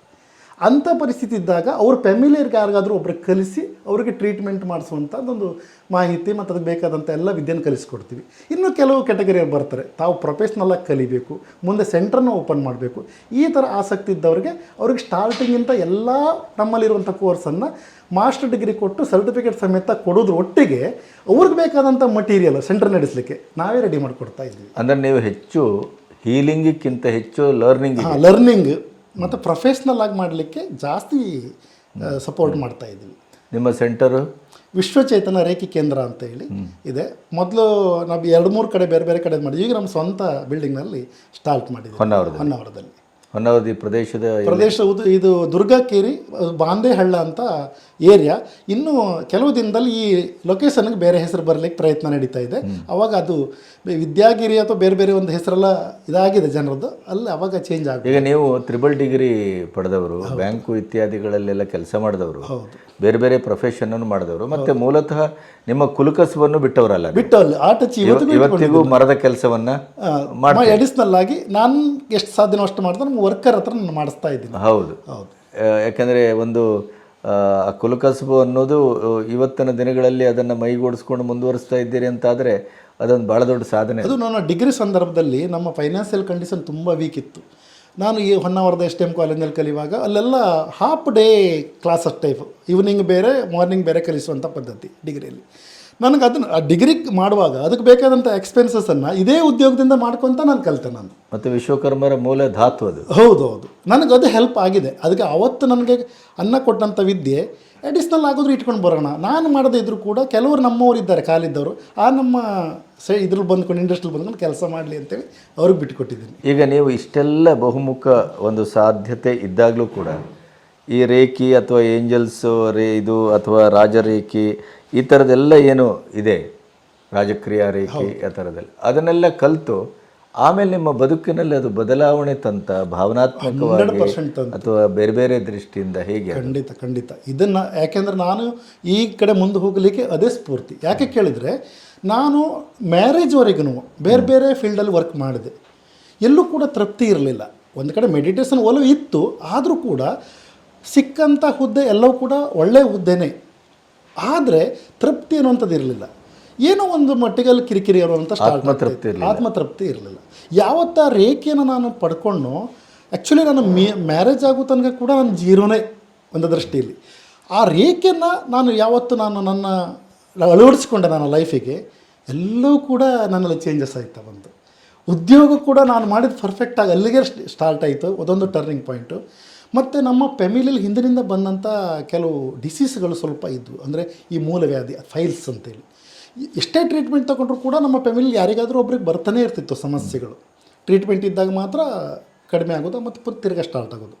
ಅಂಥ ಪರಿಸ್ಥಿತಿ ಇದ್ದಾಗ ಅವ್ರ ಫ್ಯಾಮಿಲಿಯರ್ಗೆ ಯಾರಿಗಾದರೂ ಒಬ್ರಿಗೆ ಕಲಿಸಿ ಅವರಿಗೆ ಟ್ರೀಟ್ಮೆಂಟ್ ಮಾಡಿಸುವಂಥದ್ದೊಂದು ಮಾಹಿತಿ ಮತ್ತು ಅದಕ್ಕೆ ಬೇಕಾದಂಥ ಎಲ್ಲ ವಿದ್ಯೆನ ಕಲಿಸ್ಕೊಡ್ತೀವಿ. ಇನ್ನು ಕೆಲವು ಕೆಟಗರಿಯವ್ರು ಬರ್ತಾರೆ. ತಾವು ಪ್ರೊಫೆಷ್ನಲ್ಲಾಗಿ ಕಲಿಬೇಕು ಮುಂದೆ ಸೆಂಟ್ರನ್ನು ಓಪನ್ ಮಾಡಬೇಕು. ಈ ಥರ ಆಸಕ್ತಿ ಇದ್ದವ್ರಿಗೆ ಅವ್ರಿಗೆ ಸ್ಟಾರ್ಟಿಂಗಿಂತ ಎಲ್ಲ ನಮ್ಮಲ್ಲಿರುವಂಥ ಕೋರ್ಸನ್ನು ಮಾಸ್ಟರ್ ಡಿಗ್ರಿ ಕೊಟ್ಟು ಸರ್ಟಿಫಿಕೇಟ್ ಸಮೇತ ಕೊಡೋದ್ರ ಒಟ್ಟಿಗೆ ಅವ್ರಿಗೆ ಬೇಕಾದಂಥ ಮಟೀರಿಯಲ್ ಸೆಂಟರ್ ನಡೆಸಲಿಕ್ಕೆ ನಾವೇ ರೆಡಿ ಮಾಡಿಕೊಡ್ತಾ ಇದ್ದೀವಿ
ಅಂದರೆ ನೀವು ಹೆಚ್ಚು ಹೀಲಿಂಗಿಕ್ಕಿಂತ ಹೆಚ್ಚು ಲರ್ನಿಂಗ್
ಲರ್ನಿಂಗ್ ಮತ್ತು ಪ್ರೊಫೆಷ್ನಲ್ ಆಗಿ ಮಾಡಲಿಕ್ಕೆ ಜಾಸ್ತಿ ಸಪೋರ್ಟ್ ಮಾಡ್ತಾ ಇದ್ದೀವಿ.
ನಿಮ್ಮ ಸೆಂಟರು
ವಿಶ್ವಚೇತನ ರೇಖೆ ಕೇಂದ್ರ ಅಂತ ಹೇಳಿ ಇದೆ. ಮೊದಲು ನಾವು ಎರಡು ಮೂರು ಕಡೆ ಬೇರೆ ಬೇರೆ ಕಡೆ ಮಾಡಿದ್ವಿ. ಈಗ ನಮ್ಮ ಸ್ವಂತ ಬಿಲ್ಡಿಂಗ್ನಲ್ಲಿ ಸ್ಟಾರ್ಟ್ ಮಾಡಿದ್ವಿ
ಹೊನ್ನಾವರದಲ್ಲಿ.
ಹೊನ್ನಾವರದಲ್ಲಿ.
ಹೊನ್ನಾವರದಿ ಪ್ರದೇಶದ
ಪ್ರದೇಶ ಇದು ದುರ್ಗಾಕೇರಿ ಬಾಂದೇಹಳ್ಳ ಅಂತ ಏರಿಯಾ. ಇನ್ನು ಕೆಲವು ದಿನದಲ್ಲಿ ಈ ಲೊಕೇಶನ್ಗೆ ಬೇರೆ ಹೆಸರು ಬರಲಿಕ್ಕೆ ಪ್ರಯತ್ನ ನಡೀತಾ ಇದೆ. ಅವಾಗ ಅದು ವಿದ್ಯಾಗಿರಿ ಅಥವಾ ಬೇರೆ ಬೇರೆ ಒಂದು ಹೆಸರೆಲ್ಲ ಇದಾಗಿದೆ ಜನರದ್ದು. ಅಲ್ಲಿ ಅವಾಗ ಚೇಂಜ್ ಆಗುತ್ತೆ.
ಈಗ ನೀವು ತ್ರಿಬಲ್ ಡಿಗ್ರಿ ಪಡೆದವರು ಬ್ಯಾಂಕು ಇತ್ಯಾದಿಗಳಲ್ಲೆಲ್ಲ ಕೆಲಸ ಮಾಡಿದವರು
ಹೌದು.
ಬೇರೆ ಬೇರೆ ಪ್ರೊಫೆಷನ್ ಅನ್ನು ಮಾಡಿದವರು ಮತ್ತೆ ಮೂಲತಃ ನಿಮ್ಮ ಕುಲಕಸವನ್ನು ಬಿಟ್ಟವರಲ್ಲ ಬಿಟ್ಟವಲ್ಲ
ಬಿಟ್ಟು ಅಲ್ಲಿ ಆಟ ಇವತ್ತಿಗೂ
ಮರದ ಕೆಲಸವನ್ನ
ಅಡಿಷನಲ್ ಆಗಿ ನಾನು ಎಷ್ಟು ಸಾಧ್ಯನೋ ಅಷ್ಟು ಮಾಡಿದ್ರೆ ನಮ್ಮ ವರ್ಕರ್ ಹತ್ರ ನಾನು ಮಾಡಿಸ್ತಾ ಇದ್ದೀನಿ.
ಹೌದು.
ಹೌದು.
ಯಾಕಂದ್ರೆ ಒಂದು ಆ, ಕುಲಕಸಬು ಅನ್ನೋದು ಇವತ್ತಿನ ದಿನಗಳಲ್ಲಿ ಅದನ್ನ ಮೈಗೂಡಿಸ್ಕೊಂಡು ಮುಂದುವರಿಸ್ತಾ ಇದ್ದೀರಿ ಅಂತಾದರೆ ಅದೊಂದು ಬಹಳ ದೊಡ್ಡ ಸಾಧನೆ.
ಅದು ನನ್ನ ಡಿಗ್ರಿ ಸಂದರ್ಭದಲ್ಲಿ ನಮ್ಮ ಫೈನಾನ್ಷಿಯಲ್ ಕಂಡೀಷನ್ ತುಂಬ ವೀಕ್ ಇತ್ತು. ನಾನು ಈ ಹೊನ್ನಾವರದ ಎಸ್ ಟಿ ಎಂ ಕಾಲೇಜಲ್ಲಿ ಕಲಿಯುವಾಗ ಅಲ್ಲೆಲ್ಲ half day classes type evening ಬೇರೆ ಮಾರ್ನಿಂಗ್ ಬೇರೆ ಕಲಿಸುವಂಥ ಪದ್ಧತಿ ಡಿಗ್ರಿಯಲ್ಲಿ. ನನಗೆ ಅದನ್ನು ಆ ಡಿಗ್ರಿ ಮಾಡುವಾಗ ಅದಕ್ಕೆ ಬೇಕಾದಂಥ ಎಕ್ಸ್ಪೆನ್ಸಸನ್ನು ಇದೇ ಉದ್ಯೋಗದಿಂದ ಮಾಡ್ಕೊತ ನಾನು ಕಲಿತೆ ನಾನು.
ಮತ್ತು ವಿಶ್ವಕರ್ಮರ ಮೂಲ ಧಾತು ಅದು.
ಹೌದು ಹೌದು ನನಗೆ ಅದು ಹೆಲ್ಪ್ ಆಗಿದೆ. ಅದಕ್ಕೆ ಅವತ್ತು ನನಗೆ ಅನ್ನ ಕೊಟ್ಟಂಥ ವಿದ್ಯೆ ಅಡಿಷ್ನಲ್ ಆಗೋದ್ರು ಇಟ್ಕೊಂಡು ಬರೋಣ. ನಾನು ಮಾಡದೇ ಇದ್ದರೂ ಕೂಡ ಕೆಲವರು ನಮ್ಮವರು ಇದ್ದಾರೆ ಕಾಲಿದ್ದವರು ಆ ನಮ್ಮ ಸೈ ಇದ್ರಲ್ಲಿ ಬಂದ್ಕೊಂಡು ಇಂಡಸ್ಟ್ರಿಯಲ್ಲಿ ಬಂದ್ಕೊಂಡು ಕೆಲಸ ಮಾಡಲಿ ಅಂತೇಳಿ ಅವ್ರಿಗೆ ಬಿಟ್ಟುಕೊಟ್ಟಿದ್ದೀನಿ
ಈಗ ನೀವು ಇಷ್ಟೆಲ್ಲ ಬಹುಮುಖ ಒಂದು ಸಾಧ್ಯತೆ ಇದ್ದಾಗಲೂ ಕೂಡ ಈ ರೇಖಿ ಅಥವಾ ಏಂಜಲ್ಸು ರೇ ಇದು ಅಥವಾ ರಾಜರೇಖಿ ಈ ಥರದ್ದೆಲ್ಲ ಏನು ಇದೆ? ರಾಜಕ್ರಿಯಾ ರೇಖಿ ಆ ಥರದಲ್ಲಿ ಅದನ್ನೆಲ್ಲ ಕಲಿತು ಆಮೇಲೆ ನಿಮ್ಮ ಬದುಕಿನಲ್ಲಿ ಅದು ಬದಲಾವಣೆ ತಂತ ಭಾವನಾತ್ಮಕವಾಗಿ ಅಥವಾ ಬೇರೆ ಬೇರೆ ದೃಷ್ಟಿಯಿಂದ ಹೇಗೆ
ಖಂಡಿತ ಖಂಡಿತ. ಇದನ್ನು ಯಾಕೆಂದರೆ ನಾನು ಈ ಕಡೆ ಮುಂದೆ ಹೋಗಲಿಕ್ಕೆ ಅದೇ ಸ್ಫೂರ್ತಿ. ಯಾಕೆ ಕೇಳಿದರೆ ನಾನು ಮ್ಯಾರೇಜ್ವರೆಗೂ ಬೇರೆ ಬೇರೆ ಫೀಲ್ಡಲ್ಲಿ ವರ್ಕ್ ಮಾಡಿದೆ. ಎಲ್ಲೂ ಕೂಡ ತೃಪ್ತಿ ಇರಲಿಲ್ಲ. ಒಂದು ಕಡೆ ಮೆಡಿಟೇಷನ್ ಒಲವು ಇತ್ತು ಆದರೂ ಕೂಡ ಸಿಕ್ಕಂಥ ಹುದ್ದೆ ಎಲ್ಲವೂ ಕೂಡ ಒಳ್ಳೆಯ ಹುದ್ದೆನೇ. ಆದರೆ ತೃಪ್ತಿ ಅನ್ನುವಂಥದ್ದು ಇರಲಿಲ್ಲ. ಏನೋ ಒಂದು ಮಟ್ಟಿಗಲ್ಲಿ ಕಿರಿಕಿರಿ ಅನ್ನುವಂಥ ಸ್ಟಾರ್ಟ್
ಆತ್ಮತೃಪ್ತಿ
ಆತ್ಮತೃಪ್ತಿ ಇರಲಿಲ್ಲ. ಯಾವತ್ತ ಆ ರೇಖೆಯನ್ನು ನಾನು ಪಡ್ಕೊಂಡು ಆ್ಯಕ್ಚುಲಿ ನಾನು ಮೇ ಮ್ಯಾರೇಜ್ ಆಗೋ ತನಕ ಕೂಡ ನಾನು ಜೀರೋನೇ ಒಂದು ದೃಷ್ಟಿಯಲ್ಲಿ. ಆ ರೇಖೆಯನ್ನು ನಾನು ಯಾವತ್ತು ನಾನು ನನ್ನ ಅಳವಡಿಸ್ಕೊಂಡೆ ನನ್ನ ಲೈಫಿಗೆ ಎಲ್ಲವೂ ಕೂಡ ನನ್ನಲ್ಲಿ ಚೇಂಜಸ್ ಆಯ್ತಾ ಬಂತು. ಉದ್ಯೋಗ ಕೂಡ ನಾನು ಮಾಡಿದ ಪರ್ಫೆಕ್ಟಾಗಿ ಅಲ್ಲಿಗೆ ಸ್ಟಾರ್ಟ್ ಆಯಿತು. ಅದೊಂದು ಟರ್ನಿಂಗ್ ಪಾಯಿಂಟು ಮತ್ತು ನಮ್ಮ ಫ್ಯಾಮಿಲಿಯಲ್ಲಿ ಹಿಂದಿನಿಂದ ಬಂದಂಥ ಕೆಲವು ಡಿಸೀಸ್ಗಳು ಸ್ವಲ್ಪ ಇದ್ವು. ಅಂದರೆ ಈ ಮೂಲವ್ಯಾಧಿ ಫೈಲ್ಸ್ ಅಂತೇಳಿ. ಎಷ್ಟೇ ಟ್ರೀಟ್ಮೆಂಟ್ ತಗೊಂಡ್ರು ಕೂಡ ನಮ್ಮ ಫ್ಯಾಮಿಲಿಯಲ್ಲಿ ಯಾರಿಗಾದರೂ ಒಬ್ರಿಗೆ ಬರ್ತಾನೆ ಇರ್ತಿತ್ತು ಸಮಸ್ಯೆಗಳು. ಟ್ರೀಟ್ಮೆಂಟ್ ಇದ್ದಾಗ ಮಾತ್ರ ಕಡಿಮೆ ಆಗೋದು ಮತ್ತು ತಿರ್ಗಾ ಸ್ಟಾರ್ಟ್ ಆಗೋದು.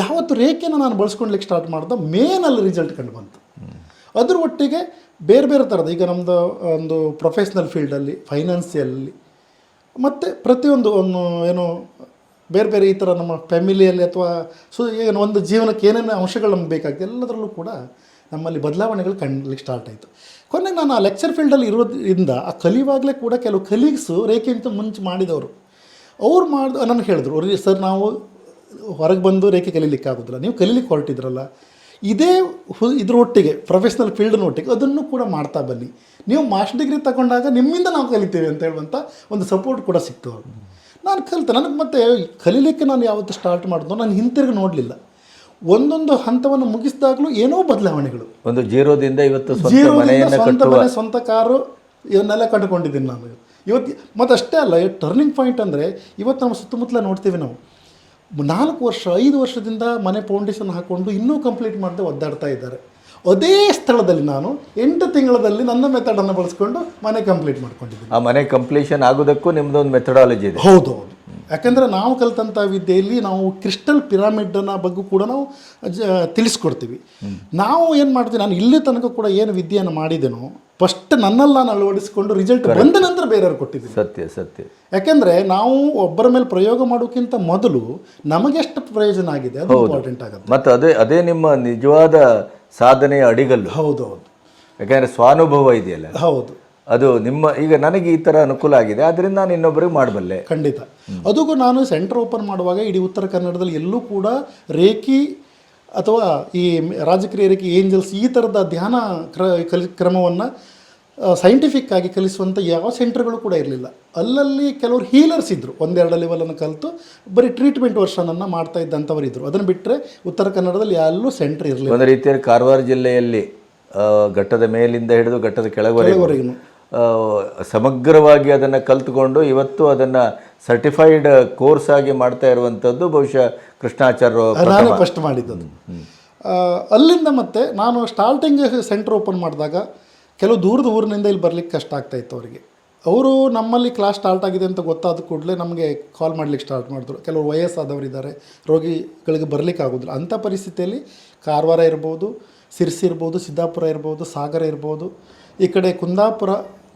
ಯಾವತ್ತು ರೇಖೆನ ನಾನು ಬಳಸ್ಕೊಳ್ಲಿಕ್ಕೆ ಸ್ಟಾರ್ಟ್ ಮಾಡ್ದೆ ಮೇನ್ ಅಲ್ಲಿ ರಿಸಲ್ಟ್ ಕಂಡು ಬಂತು. ಅದ್ರ ಒಟ್ಟಿಗೆ ಬೇರೆ ಬೇರೆ ಥರದ ಈಗ ನಮ್ಮದು ಒಂದು ಪ್ರೊಫೆಷ್ನಲ್ ಫೀಲ್ಡಲ್ಲಿ ಫೈನಾನ್ಸಿಯಲ್ಲಿ ಮತ್ತು ಪ್ರತಿಯೊಂದು, ಒಂದು, ಏನು ಬೇರೆ ಬೇರೆ ಈ ಥರ ನಮ್ಮ ಫ್ಯಾಮಿಲಿಯಲ್ಲಿ ಅಥವಾ ಸೊ ಈಗ ಒಂದು ಜೀವನಕ್ಕೆ ಏನೇನು ಅಂಶಗಳು ನಮ್ಗೆ ಬೇಕಾಗ್ತದೆ ಎಲ್ಲದರಲ್ಲೂ ಕೂಡ ನಮ್ಮಲ್ಲಿ ಬದಲಾವಣೆಗಳು ಕಣ್ಲಿಕ್ಕೆ ಸ್ಟಾರ್ಟ್ ಆಯಿತು. ಕೊನೆಗೆ ನಾನು ಆ ಲೆಕ್ಚರ್ ಫೀಲ್ಡಲ್ಲಿ ಇರೋದ್ರಿಂದ ಆ ಕಲಿಯುವಾಗಲೇ ಕೂಡ ಕೆಲವು ಕಲೀಗ್ಸು ರೇಖೆಗಿಂತ ಮುಂಚೆ ಮಾಡಿದವರು. ಅವ್ರು ಮಾಡ್ದ ನನಗೆ ಹೇಳಿದ್ರು ಅವ್ರಿಗೆ ಸರ್ ನಾವು ಹೊರಗೆ ಬಂದು ರೇಖೆ ಕಲೀಲಿಕ್ಕೆ ಆಗೋದಿಲ್ಲ, ನೀವು ಕಲೀಲಿಕ್ಕೆ ಹೊರಟಿದ್ರಲ್ಲ. ಇದೇ ಹು ಇದ್ರೊಟ್ಟಿಗೆ ಪ್ರೊಫೆಷ್ನಲ್ ಫೀಲ್ಡ್ನೊಟ್ಟಿಗೆ ಅದನ್ನು ಕೂಡ ಮಾಡ್ತಾ ಬನ್ನಿ. ನೀವು ಮಾಸ್ಟರ್ ಡಿಗ್ರಿ ತಗೊಂಡಾಗ ನಿಮ್ಮಿಂದ ನಾವು ಕಲಿತೇವೆ ಅಂತ ಹೇಳುವಂಥ ಒಂದು ಸಪೋರ್ಟ್ ಕೂಡ ಸಿಕ್ತು ನಾನು ಕಲಿತೆ. ನನಗೆ ಮತ್ತೆ ಕಲೀಲಿಕ್ಕೆ ನಾನು ಯಾವತ್ತು ಸ್ಟಾರ್ಟ್ ಮಾಡಿದ್ನೋ ನಾನು ಹಿಂತಿರುಗಿ ನೋಡಲಿಲ್ಲ. ಒಂದೊಂದು ಹಂತವನ್ನು ಮುಗಿಸಿದಾಗಲೂ ಏನೋ ಬದಲಾವಣೆಗಳು.
ಒಂದು ಜೀರೋದಿಂದ ಇವತ್ತು ಸ್ವಂತ
ಮನೆ ಸ್ವಂತ ಕಾರು ಇವನ್ನೆಲ್ಲ ಕಂಡುಕೊಂಡಿದ್ದೀನಿ ನಾನು. ಇವತ್ತು ಮತ್ತು ಅಷ್ಟೇ ಅಲ್ಲ ಟರ್ನಿಂಗ್ ಪಾಯಿಂಟ್ ಅಂದರೆ ಇವತ್ತು ನಮ್ಮ ಸುತ್ತಮುತ್ತಲ ನೋಡ್ತೀವಿ ನಾವು. ನಾಲ್ಕು ವರ್ಷ ಐದು ವರ್ಷದಿಂದ ಮನೆ ಫೌಂಡೇಶನ್ ಹಾಕ್ಕೊಂಡು ಇನ್ನೂ ಕಂಪ್ಲೀಟ್ ಮಾಡದೆ ಒದ್ದಾಡ್ತಾ ಇದ್ದಾರೆ. ಅದೇ ಸ್ಥಳದಲ್ಲಿ ನಾನು ಎಂಟು ತಿಂಗಳಲ್ಲಿ ನನ್ನ ಮೆಥಡನ್ನು ಬಳಸ್ಕೊಂಡು ಮನೆ ಕಂಪ್ಲೀಟ್ ಮಾಡ್ಕೊಂಡಿದ್ದೀನಿ.
ಆ ಮನೆ ಕಂಪ್ಲೀಷನ್ ಆಗೋದಕ್ಕೂ ನಿಮ್ಮದೊಂದು ಮೆಥಡಾಲಜಿ ಇದೆ.
ಹೌದು ಹೌದು. ಯಾಕಂದರೆ ನಾವು ಕಲಿತಂಥ ವಿದ್ಯೆಯಲ್ಲಿ ನಾವು ಕ್ರಿಸ್ಟಲ್ ಪಿರಾಮಿಡ್ನ ಬಗ್ಗೆ ಕೂಡ ನಾವು ಜ ತಿಳಿಸ್ಕೊಡ್ತೀವಿ. ನಾವು ಏನು ಮಾಡ್ತೀವಿ ನಾನು ಇಲ್ಲಿ ತನಕ ಕೂಡ ಏನು ವಿದ್ಯೆಯನ್ನು ಮಾಡಿದೆನೋ ಫಸ್ಟ್ ನನ್ನೆಲ್ಲ ನಾನು ಅಳವಡಿಸಿಕೊಂಡು ರಿಸಲ್ಟ್ ಬಂದ ನಂತರ ಬೇರೆಯವ್ರು ಕೊಟ್ಟಿದ್ದೀನಿ.
ಸತ್ಯ ಸತ್ಯ.
ಯಾಕೆಂದರೆ ನಾವು ಒಬ್ಬರ ಮೇಲೆ ಪ್ರಯೋಗ ಮಾಡೋಕ್ಕಿಂತ ಮೊದಲು ನಮಗೆಷ್ಟು ಪ್ರಯೋಜನ ಆಗಿದೆ ಅದು ಇಂಪಾರ್ಟೆಂಟ್ ಆಗುತ್ತೆ.
ಮತ್ತು ಅದೇ ಅದೇ ನಿಮ್ಮ ನಿಜವಾದ ಸಾಧನೆಯ ಅಡಿಗಲ್ಲು.
ಹೌದು ಹೌದು.
ಯಾಕಂದರೆ ಸ್ವಾನುಭವ ಇದೆಯಲ್ಲ?
ಹೌದು.
ಅದು ನಿಮ್ಮ ಈಗ ನನಗೆ ಈ ಥರ ಅನುಕೂಲ ಆಗಿದೆ ಅದರಿಂದ ನಾನು ಇನ್ನೊಬ್ಬರಿಗೆ ಮಾಡಬಲ್ಲೆ.
ಖಂಡಿತ. ಅದಕ್ಕೂ ನಾನು ಸೆಂಟರ್ ಓಪನ್ ಮಾಡುವಾಗ ಇಡೀ ಉತ್ತರ ಕನ್ನಡದಲ್ಲಿ ಎಲ್ಲೂ ಕೂಡ ರೇಖಿ ಅಥವಾ ಈ ರಾಜಕೀಯ ರೇಖಿ ಏಂಜಲ್ಸ್ ಈ ಥರದ ಧ್ಯಾನ ಕ್ರ ಕಲಿ ಕ್ರಮವನ್ನು ಸೈಂಟಿಫಿಕ್ ಆಗಿ ಕಲಿಸುವಂಥ ಯಾವ ಸೆಂಟ್ರ್ಗಳು ಕೂಡ ಇರಲಿಲ್ಲ. ಅಲ್ಲಲ್ಲಿ ಕೆಲವರು ಹೀಲರ್ಸ್ ಇದ್ದರು ಒಂದೆರಡು ಲೆವೆಲನ್ನು ಕಲಿತು ಬರೀ ಟ್ರೀಟ್ಮೆಂಟ್ ವರ್ಷನನ್ನು ಮಾಡ್ತಾ ಇದ್ದಂಥವ್ರು ಇದ್ದರು ಅದನ್ನು ಬಿಟ್ಟರೆ ಉತ್ತರ ಕನ್ನಡದಲ್ಲಿ ಎಲ್ಲೂ ಸೆಂಟರ್ ಇರಲಿಲ್ಲ.
ಒಂದು ರೀತಿಯಲ್ಲಿ ಕಾರವಾರ ಜಿಲ್ಲೆಯಲ್ಲಿ ಘಟ್ಟದ ಮೇಲಿಂದ ಹಿಡಿದು ಘಟ್ಟದ ಕೆಳಗೆವರೆಗೂ ಸಮಗ್ರವಾಗಿ ಅದನ್ನು ಕಲ್ತ್ಕೊಂಡು ಇವತ್ತು ಅದನ್ನು ಸರ್ಟಿಫೈಡ್ ಕೋರ್ಸ್ ಆಗಿ ಮಾಡ್ತಾ ಇರುವಂಥದ್ದು ಬಹುಶಃ ಕೃಷ್ಣಾಚಾರ್ಯ
ನಾನೇ ಫಸ್ಟ್ ಮಾಡಿದ್ದದು ಅಲ್ಲಿಂದ ಮತ್ತೆ ನಾನು ಸ್ಟಾರ್ಟಿಂಗ್ ಸೆಂಟರ್ ಓಪನ್ ಮಾಡಿದಾಗ ಕೆಲವು ದೂರದ ಊರಿನಿಂದ ಇಲ್ಲಿ ಬರಲಿಕ್ಕೆ ಕಷ್ಟ ಆಗ್ತಾ ಇತ್ತು ಅವರಿಗೆ. ಅವರು ನಮ್ಮಲ್ಲಿ ಕ್ಲಾಸ್ ಸ್ಟಾರ್ಟ್ ಆಗಿದೆ ಅಂತ ಗೊತ್ತಾದ ಕೂಡಲೇ ನಮಗೆ ಕಾಲ್ ಮಾಡ್ಲಿಕ್ಕೆ ಸ್ಟಾರ್ಟ್ ಮಾಡಿದ್ರು. ಕೆಲವರು ವಯಸ್ಸಾದವರಿದ್ದಾರೆ ರೋಗಿಗಳಿಗೆ ಬರಲಿಕ್ಕೆ ಆಗೋದಿಲ್ಲ. ಅಂಥ ಪರಿಸ್ಥಿತಿಯಲ್ಲಿ ಕಾರವಾರ ಇರ್ಬೋದು ಸಿರ್ಸಿ ಇರ್ಬೋದು ಸಿದ್ದಾಪುರ ಇರ್ಬೋದು ಸಾಗರ ಇರ್ಬೋದು ಈ ಕಡೆ ಕುಂದಾಪುರ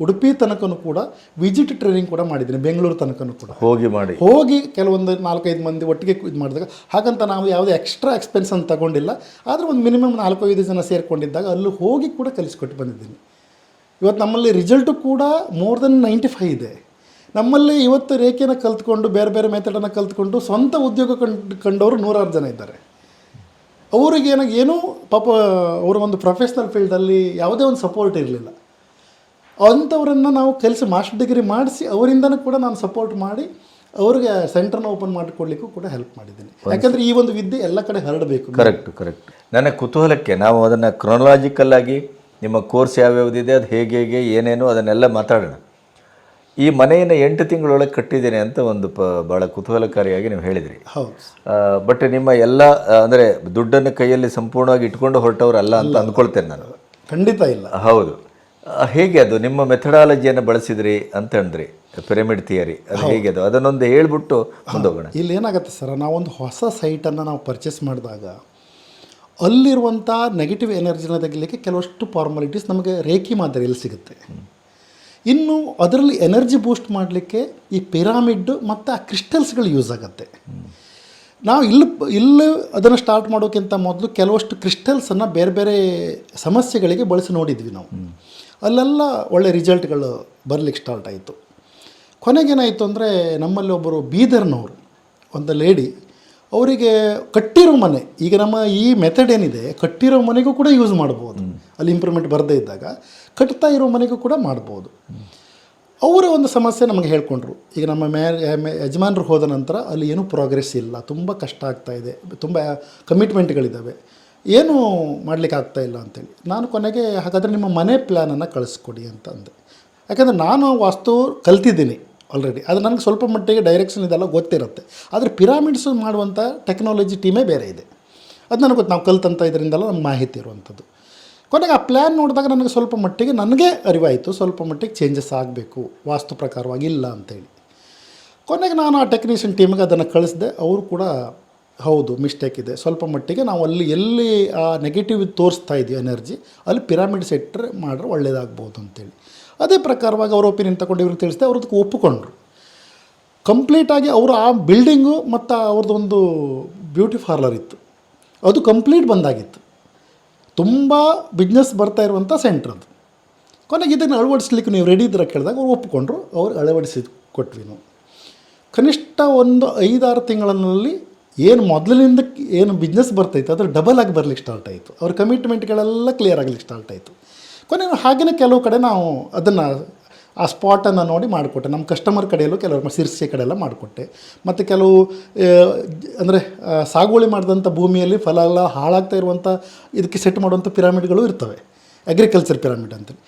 ಉಡುಪಿ ತನಕನೂ ಕೂಡ ವಿಸಿಟ್ ಟ್ರೈನಿಂಗ್ ಕೂಡ ಮಾಡಿದ್ದೀನಿ ಬೆಂಗಳೂರು ತನಕನೂ ಕೂಡ.
ಹೋಗಿ ಮಾಡಿ.
ಹೋಗಿ ಕೆಲವೊಂದು ನಾಲ್ಕೈದು ಮಂದಿ ಒಟ್ಟಿಗೆ ಇದು ಮಾಡಿದಾಗ ಹಾಗಂತ ನಾವು ಯಾವುದೇ ಎಕ್ಸ್ಟ್ರಾ ಎಕ್ಸ್ಪೆನ್ಸ್ ಅಂತ ತಗೊಂಡಿಲ್ಲ. ಆದರೆ ಒಂದು ಮಿನಿಮಮ್ ನಾಲ್ಕೈದು ಜನ ಸೇರಿಕೊಂಡಿದ್ದಾಗ ಅಲ್ಲೂ ಹೋಗಿ ಕೂಡ ಕಲಿಸ್ಕೊಟ್ಟು ಬಂದಿದ್ದೀನಿ. ಇವತ್ತು ನಮ್ಮಲ್ಲಿ ರಿಸಲ್ಟು ಕೂಡ ಮೋರ್ ದೆನ್ ನೈಂಟಿ ಫೈವ್ ಇದೆ. ನಮ್ಮಲ್ಲಿ ಇವತ್ತು ರೇಖೆನ ಕಲ್ತ್ಕೊಂಡು ಬೇರೆ ಬೇರೆ ಮೆಥಡನ್ನು ಕಲ್ತ್ಕೊಂಡು ಸ್ವಂತ ಉದ್ಯೋಗ ಕಂಡು ಕಂಡವರು ನೂರಾರು ಜನ ಇದ್ದಾರೆ. ಅವರಿಗೆ ಏನೋ ಏನೂ ಪಾಪ ಅವರ ಒಂದು ಪ್ರೊಫೆಷ್ನಲ್ ಫೀಲ್ಡಲ್ಲಿ ಯಾವುದೇ ಒಂದು ಸಪೋರ್ಟ್ ಇರಲಿಲ್ಲ. ಅಂಥವ್ರನ್ನು ನಾವು ಕೆಲಸ ಮಾಸ್ಟರ್ ಡಿಗ್ರಿ ಮಾಡಿಸಿ ಅವರಿಂದನೂ ಕೂಡ ನಾನು ಸಪೋರ್ಟ್ ಮಾಡಿ ಅವ್ರಿಗೆ ಸೆಂಟರ್ನ ಓಪನ್ ಮಾಡಿಕೊಡ್ಲಿಕ್ಕೂ ಕೂಡ ಹೆಲ್ಪ್ ಮಾಡಿದ್ದೀನಿ. ಯಾಕಂದರೆ ಈ ಒಂದು ವಿದ್ಯೆ ಎಲ್ಲ ಕಡೆ ಹರಡಬೇಕು.
ಕರೆಕ್ಟ್ ಕರೆಕ್ಟ್ ನನ್ನ ಕುತೂಹಲಕ್ಕೆ ನಾವು ಅದನ್ನು ಕ್ರೊನಲಾಜಿಕಲ್ ಆಗಿ ನಿಮ್ಮ ಕೋರ್ಸ್ ಯಾವ್ಯಾವುದಿದೆ ಅದು ಹೇಗೆ ಹೇಗೆ ಏನೇನು ಅದನ್ನೆಲ್ಲ ಮಾತಾಡೋಣ. ಈ ಮನೆಯನ್ನು ಎಂಟು ತಿಂಗಳೊಳಗೆ ಕಟ್ಟಿದ್ದೇನೆ ಅಂತ ಒಂದು ಪ ಭಾಳ ಕುತೂಹಲಕಾರಿಯಾಗಿ ನೀವು ಹೇಳಿದಿರಿ.
ಹೌದು.
ಬಟ್ ನಿಮ್ಮ ಎಲ್ಲ ಅಂದರೆ ದುಡ್ಡನ್ನು ಕೈಯಲ್ಲಿ ಸಂಪೂರ್ಣವಾಗಿ ಇಟ್ಕೊಂಡು ಹೊರಟವ್ರಲ್ಲ ಅಂತ ಅಂದ್ಕೊಳ್ತೇನೆ ನಾನು.
ಖಂಡಿತ ಇಲ್ಲ.
ಹೌದು. ಹೇಗೆ ಅದು ನಿಮ್ಮ ಮೆಥಡಾಲಜಿಯನ್ನು ಬಳಸಿದ್ರಿ ಅಂತ ಅಂದ್ರಿ ಪಿರಮಿಡ್ ಥಿಯರಿ ಅದು ಹೇಗೆ ಅದು? ಅದನ್ನೊಂದು ಹೇಳ್ಬಿಟ್ಟು ಮುಂದೋಗೋಣ.
ಇಲ್ಲಿ ಏನಾಗುತ್ತೆ ಸರ್ ನಾವೊಂದು ಹೊಸ ಸೈಟನ್ನು ನಾವು ಪರ್ಚೇಸ್ ಮಾಡಿದಾಗ ಅಲ್ಲಿರುವಂಥ ನೆಗೆಟಿವ್ ಎನರ್ಜಿನ ತೆಗಿಲಿಕ್ಕೆ ಕೆಲವಷ್ಟು ಫಾರ್ಮಾಲಿಟೀಸ್ ನಮಗೆ ರೇಖಿ ಮಾದರಿಯಲ್ಲಿ ಸಿಗುತ್ತೆ. ಇನ್ನು ಅದರಲ್ಲಿ ಎನರ್ಜಿ ಬೂಸ್ಟ್ ಮಾಡಲಿಕ್ಕೆ ಈ ಪಿರಾಮಿಡ್ ಮತ್ತು ಆ ಕ್ರಿಸ್ಟಲ್ಸ್ಗಳು ಯೂಸ್ ಆಗುತ್ತೆ. ನಾವು ಇಲ್ಲಿ ಇಲ್ಲಿ ಅದನ್ನು ಸ್ಟಾರ್ಟ್ ಮಾಡೋಕ್ಕಿಂತ ಮೊದಲು ಕೆಲವಷ್ಟು ಕ್ರಿಸ್ಟಲ್ಸನ್ನು ಬೇರೆ ಬೇರೆ ಸಮಸ್ಯೆಗಳಿಗೆ ಬಳಸಿ ನೋಡಿದ್ವಿ ನಾವು. ಅಲ್ಲೆಲ್ಲ ಒಳ್ಳೆ ರಿಸಲ್ಟ್ಗಳು ಬರಲಿಕ್ಕೆ ಸ್ಟಾರ್ಟ್ ಆಯಿತು. ಕೊನೆಗೇನಾಯಿತು ಅಂದರೆ ನಮ್ಮಲ್ಲಿ ಒಬ್ಬರು ಬೀದರ್ನವರು, ಒಂದು ಲೇಡಿ ಅವರಿಗೆ ಕಟ್ಟಿರೋ ಮನೆ ಈಗ ನಮ್ಮ ಈ ಮೆಥಡ್ ಏನಿದೆ ಕಟ್ಟಿರೋ ಮನೆಗೂ ಕೂಡ ಯೂಸ್ ಮಾಡ್ಬೋದು. ಅಲ್ಲಿ ಇಂಪ್ರೂವ್ಮೆಂಟ್ ಬರದೇ ಇದ್ದಾಗ ಕಟ್ತಾ ಇರೋ ಮನೆಗೂ ಕೂಡ ಮಾಡ್ಬೋದು. ಅವರ ಒಂದು ಸಮಸ್ಯೆ ನಮಗೆ ಹೇಳ್ಕೊಂಡ್ರು. ಈಗ ನಮ್ಮ ಮ್ಯಾ ಯಜಮಾನರು ಹೋದ ನಂತರ ಅಲ್ಲಿ ಏನೂ ಪ್ರೋಗ್ರೆಸ್ ಇಲ್ಲ ತುಂಬ ಕಷ್ಟ ಆಗ್ತಾ ಇದೆ ತುಂಬ ಕಮಿಟ್ಮೆಂಟ್ಗಳಿದ್ದಾವೆ ಏನೂ ಮಾಡಲಿಕ್ಕೆ ಆಗ್ತಾ ಇಲ್ಲ ಅಂತೇಳಿ. ನಾನು ಕೊನೆಗೆ ಹಾಗಾದರೆ ನಿಮ್ಮ ಮನೆ ಪ್ಲ್ಯಾನನ್ನು ಕಳಿಸ್ಕೊಡಿ ಅಂತ ಅಂದೆ. ಯಾಕಂದರೆ ನಾನು ವಾಸ್ತು ಕಲ್ತಿದ್ದೀನಿ. ಆಲ್ರೆಡಿ ಅದು ನನಗೆ ಸ್ವಲ್ಪ ಮಟ್ಟಿಗೆ ಡೈರೆಕ್ಷನ್ ಇದೆಲ್ಲ ಗೊತ್ತಿರುತ್ತೆ. ಆದರೆ ಪಿರಾಮಿಡ್ಸ್ ಮಾಡುವಂಥ ಟೆಕ್ನಾಲಜಿ ಟೀಮೇ ಬೇರೆ ಇದೆ. ಅದು ನನಗೆ ಗೊತ್ತು. ನಾವು ಕಲ್ತಂಥ ಇದರಿಂದೆಲ್ಲ ನಮ್ಗೆ ಮಾಹಿತಿ ಇರುವಂಥದ್ದು ಕೊನೆಗೆ ಆ ಪ್ಲ್ಯಾನ್ ನೋಡಿದಾಗ ನನಗೆ ಸ್ವಲ್ಪ ಮಟ್ಟಿಗೆ ನನಗೆ ಅರಿವಾಯಿತು. ಸ್ವಲ್ಪ ಮಟ್ಟಿಗೆ ಚೇಂಜಸ್ ಆಗಬೇಕು. ವಾಸ್ತು ಪ್ರಕಾರವಾಗಿ ಇಲ್ಲ ಅಂತೇಳಿ. ಕೊನೆಗೆ ನಾನು ಆ ಟೆಕ್ನಿಷಿಯನ್ ಟೀಮ್ಗೆ ಅದನ್ನು ಕಳಿಸಿದೆ. ಅವರು ಕೂಡ ಹೌದು ಮಿಸ್ಟೇಕ್ ಇದೆ. ಸ್ವಲ್ಪ ಮಟ್ಟಿಗೆ ನಾವು ಅಲ್ಲಿ ಎಲ್ಲಿ ಆ ನೆಗೆಟಿವ್ ತೋರಿಸ್ತಾ ಇದೆಯೋ ಎನರ್ಜಿ ಅಲ್ಲಿ ಪಿರಾಮಿಡ್ ಇಟ್ಟರೆ ಮಾಡ್ರೆ ಒಳ್ಳೆಯದಾಗ್ಬೋದು ಅಂತೇಳಿ. ಅದೇ ಪ್ರಕಾರವಾಗಿ ಅವ್ರ ಒಪಿನಿಯನ್ ತಗೊಂಡು ಇವ್ರಿಗೆ ತಿಳಿಸಿದೆ, ಅವ್ರು ಅದಕ್ಕೆ ಒಪ್ಪಿಕೊಂಡ್ರು. ಕಂಪ್ಲೀಟಾಗಿ ಅವರು ಆ ಬಿಲ್ಡಿಂಗು ಮತ್ತು ಅವ್ರದ್ದು ಒಂದು ಬ್ಯೂಟಿ ಪಾರ್ಲರ್ ಇತ್ತು. ಅದು ಕಂಪ್ಲೀಟ್ ಬಂದಾಗಿತ್ತು. ತುಂಬ ಬಿಸ್ನೆಸ್ ಬರ್ತಾ ಇರುವಂಥ ಸೆಂಟ್ರ್ ಅದು. ಕೊನೆಗೆ ಇದನ್ನು ಅಳವಡಿಸ್ಲಿಕ್ಕೆ ನೀವು ರೆಡಿ ಇದ್ರೆ ಕೇಳಿದಾಗ ಅವ್ರು ಒಪ್ಪಿಕೊಂಡ್ರು, ಅವ್ರು ಅಳವಡಿಸಿ ಕೊಟ್ವಿ ನಾವು. ಕನಿಷ್ಠ ಒಂದು ಐದಾರು ತಿಂಗಳಲ್ಲಿ ಏನು ಮೊದಲಿನಿಂದ ಏನು ಬಿಸ್ನೆಸ್ ಬರ್ತೈತೆ ಅದು ಡಬಲ್ ಆಗಿ ಬರ್ಲಿಕ್ಕೆ ಸ್ಟಾರ್ಟ್ ಆಯಿತು. ಅವ್ರ ಕಮಿಟ್ಮೆಂಟ್ಗಳೆಲ್ಲ ಕ್ಲಿಯರ್ ಆಗಲಿಕ್ಕೆ ಸ್ಟಾರ್ಟ್ ಆಯಿತು. ಕೊನೆ ಹಾಗೆಯೇ ಕೆಲವು ಕಡೆ ನಾವು ಅದನ್ನು ಆ ಸ್ಪಾಟನ್ನು ನೋಡಿ ಮಾಡಿಕೊಟ್ಟೆ. ನಮ್ಮ ಕಸ್ಟಮರ್ ಕಡೆಯಲ್ಲೂ ಕೆಲವರು ಸಿರ್ಸಿ ಕಡೆ ಎಲ್ಲ ಮಾಡಿಕೊಟ್ಟೆ. ಮತ್ತು ಕೆಲವು ಅಂದರೆ ಸಾಗುವಳಿ ಮಾಡಿದಂಥ ಭೂಮಿಯಲ್ಲಿ ಫಲ ಎಲ್ಲ ಹಾಳಾಗ್ತಾ ಇರುವಂಥ ಇದಕ್ಕೆ ಸೆಟ್ ಮಾಡುವಂಥ ಪಿರಾಮಿಡ್ಗಳು ಇರ್ತವೆ. ಅಗ್ರಿಕಲ್ಚರ್ ಪಿರಾಮಿಡ್ ಅಂತೇಳಿ.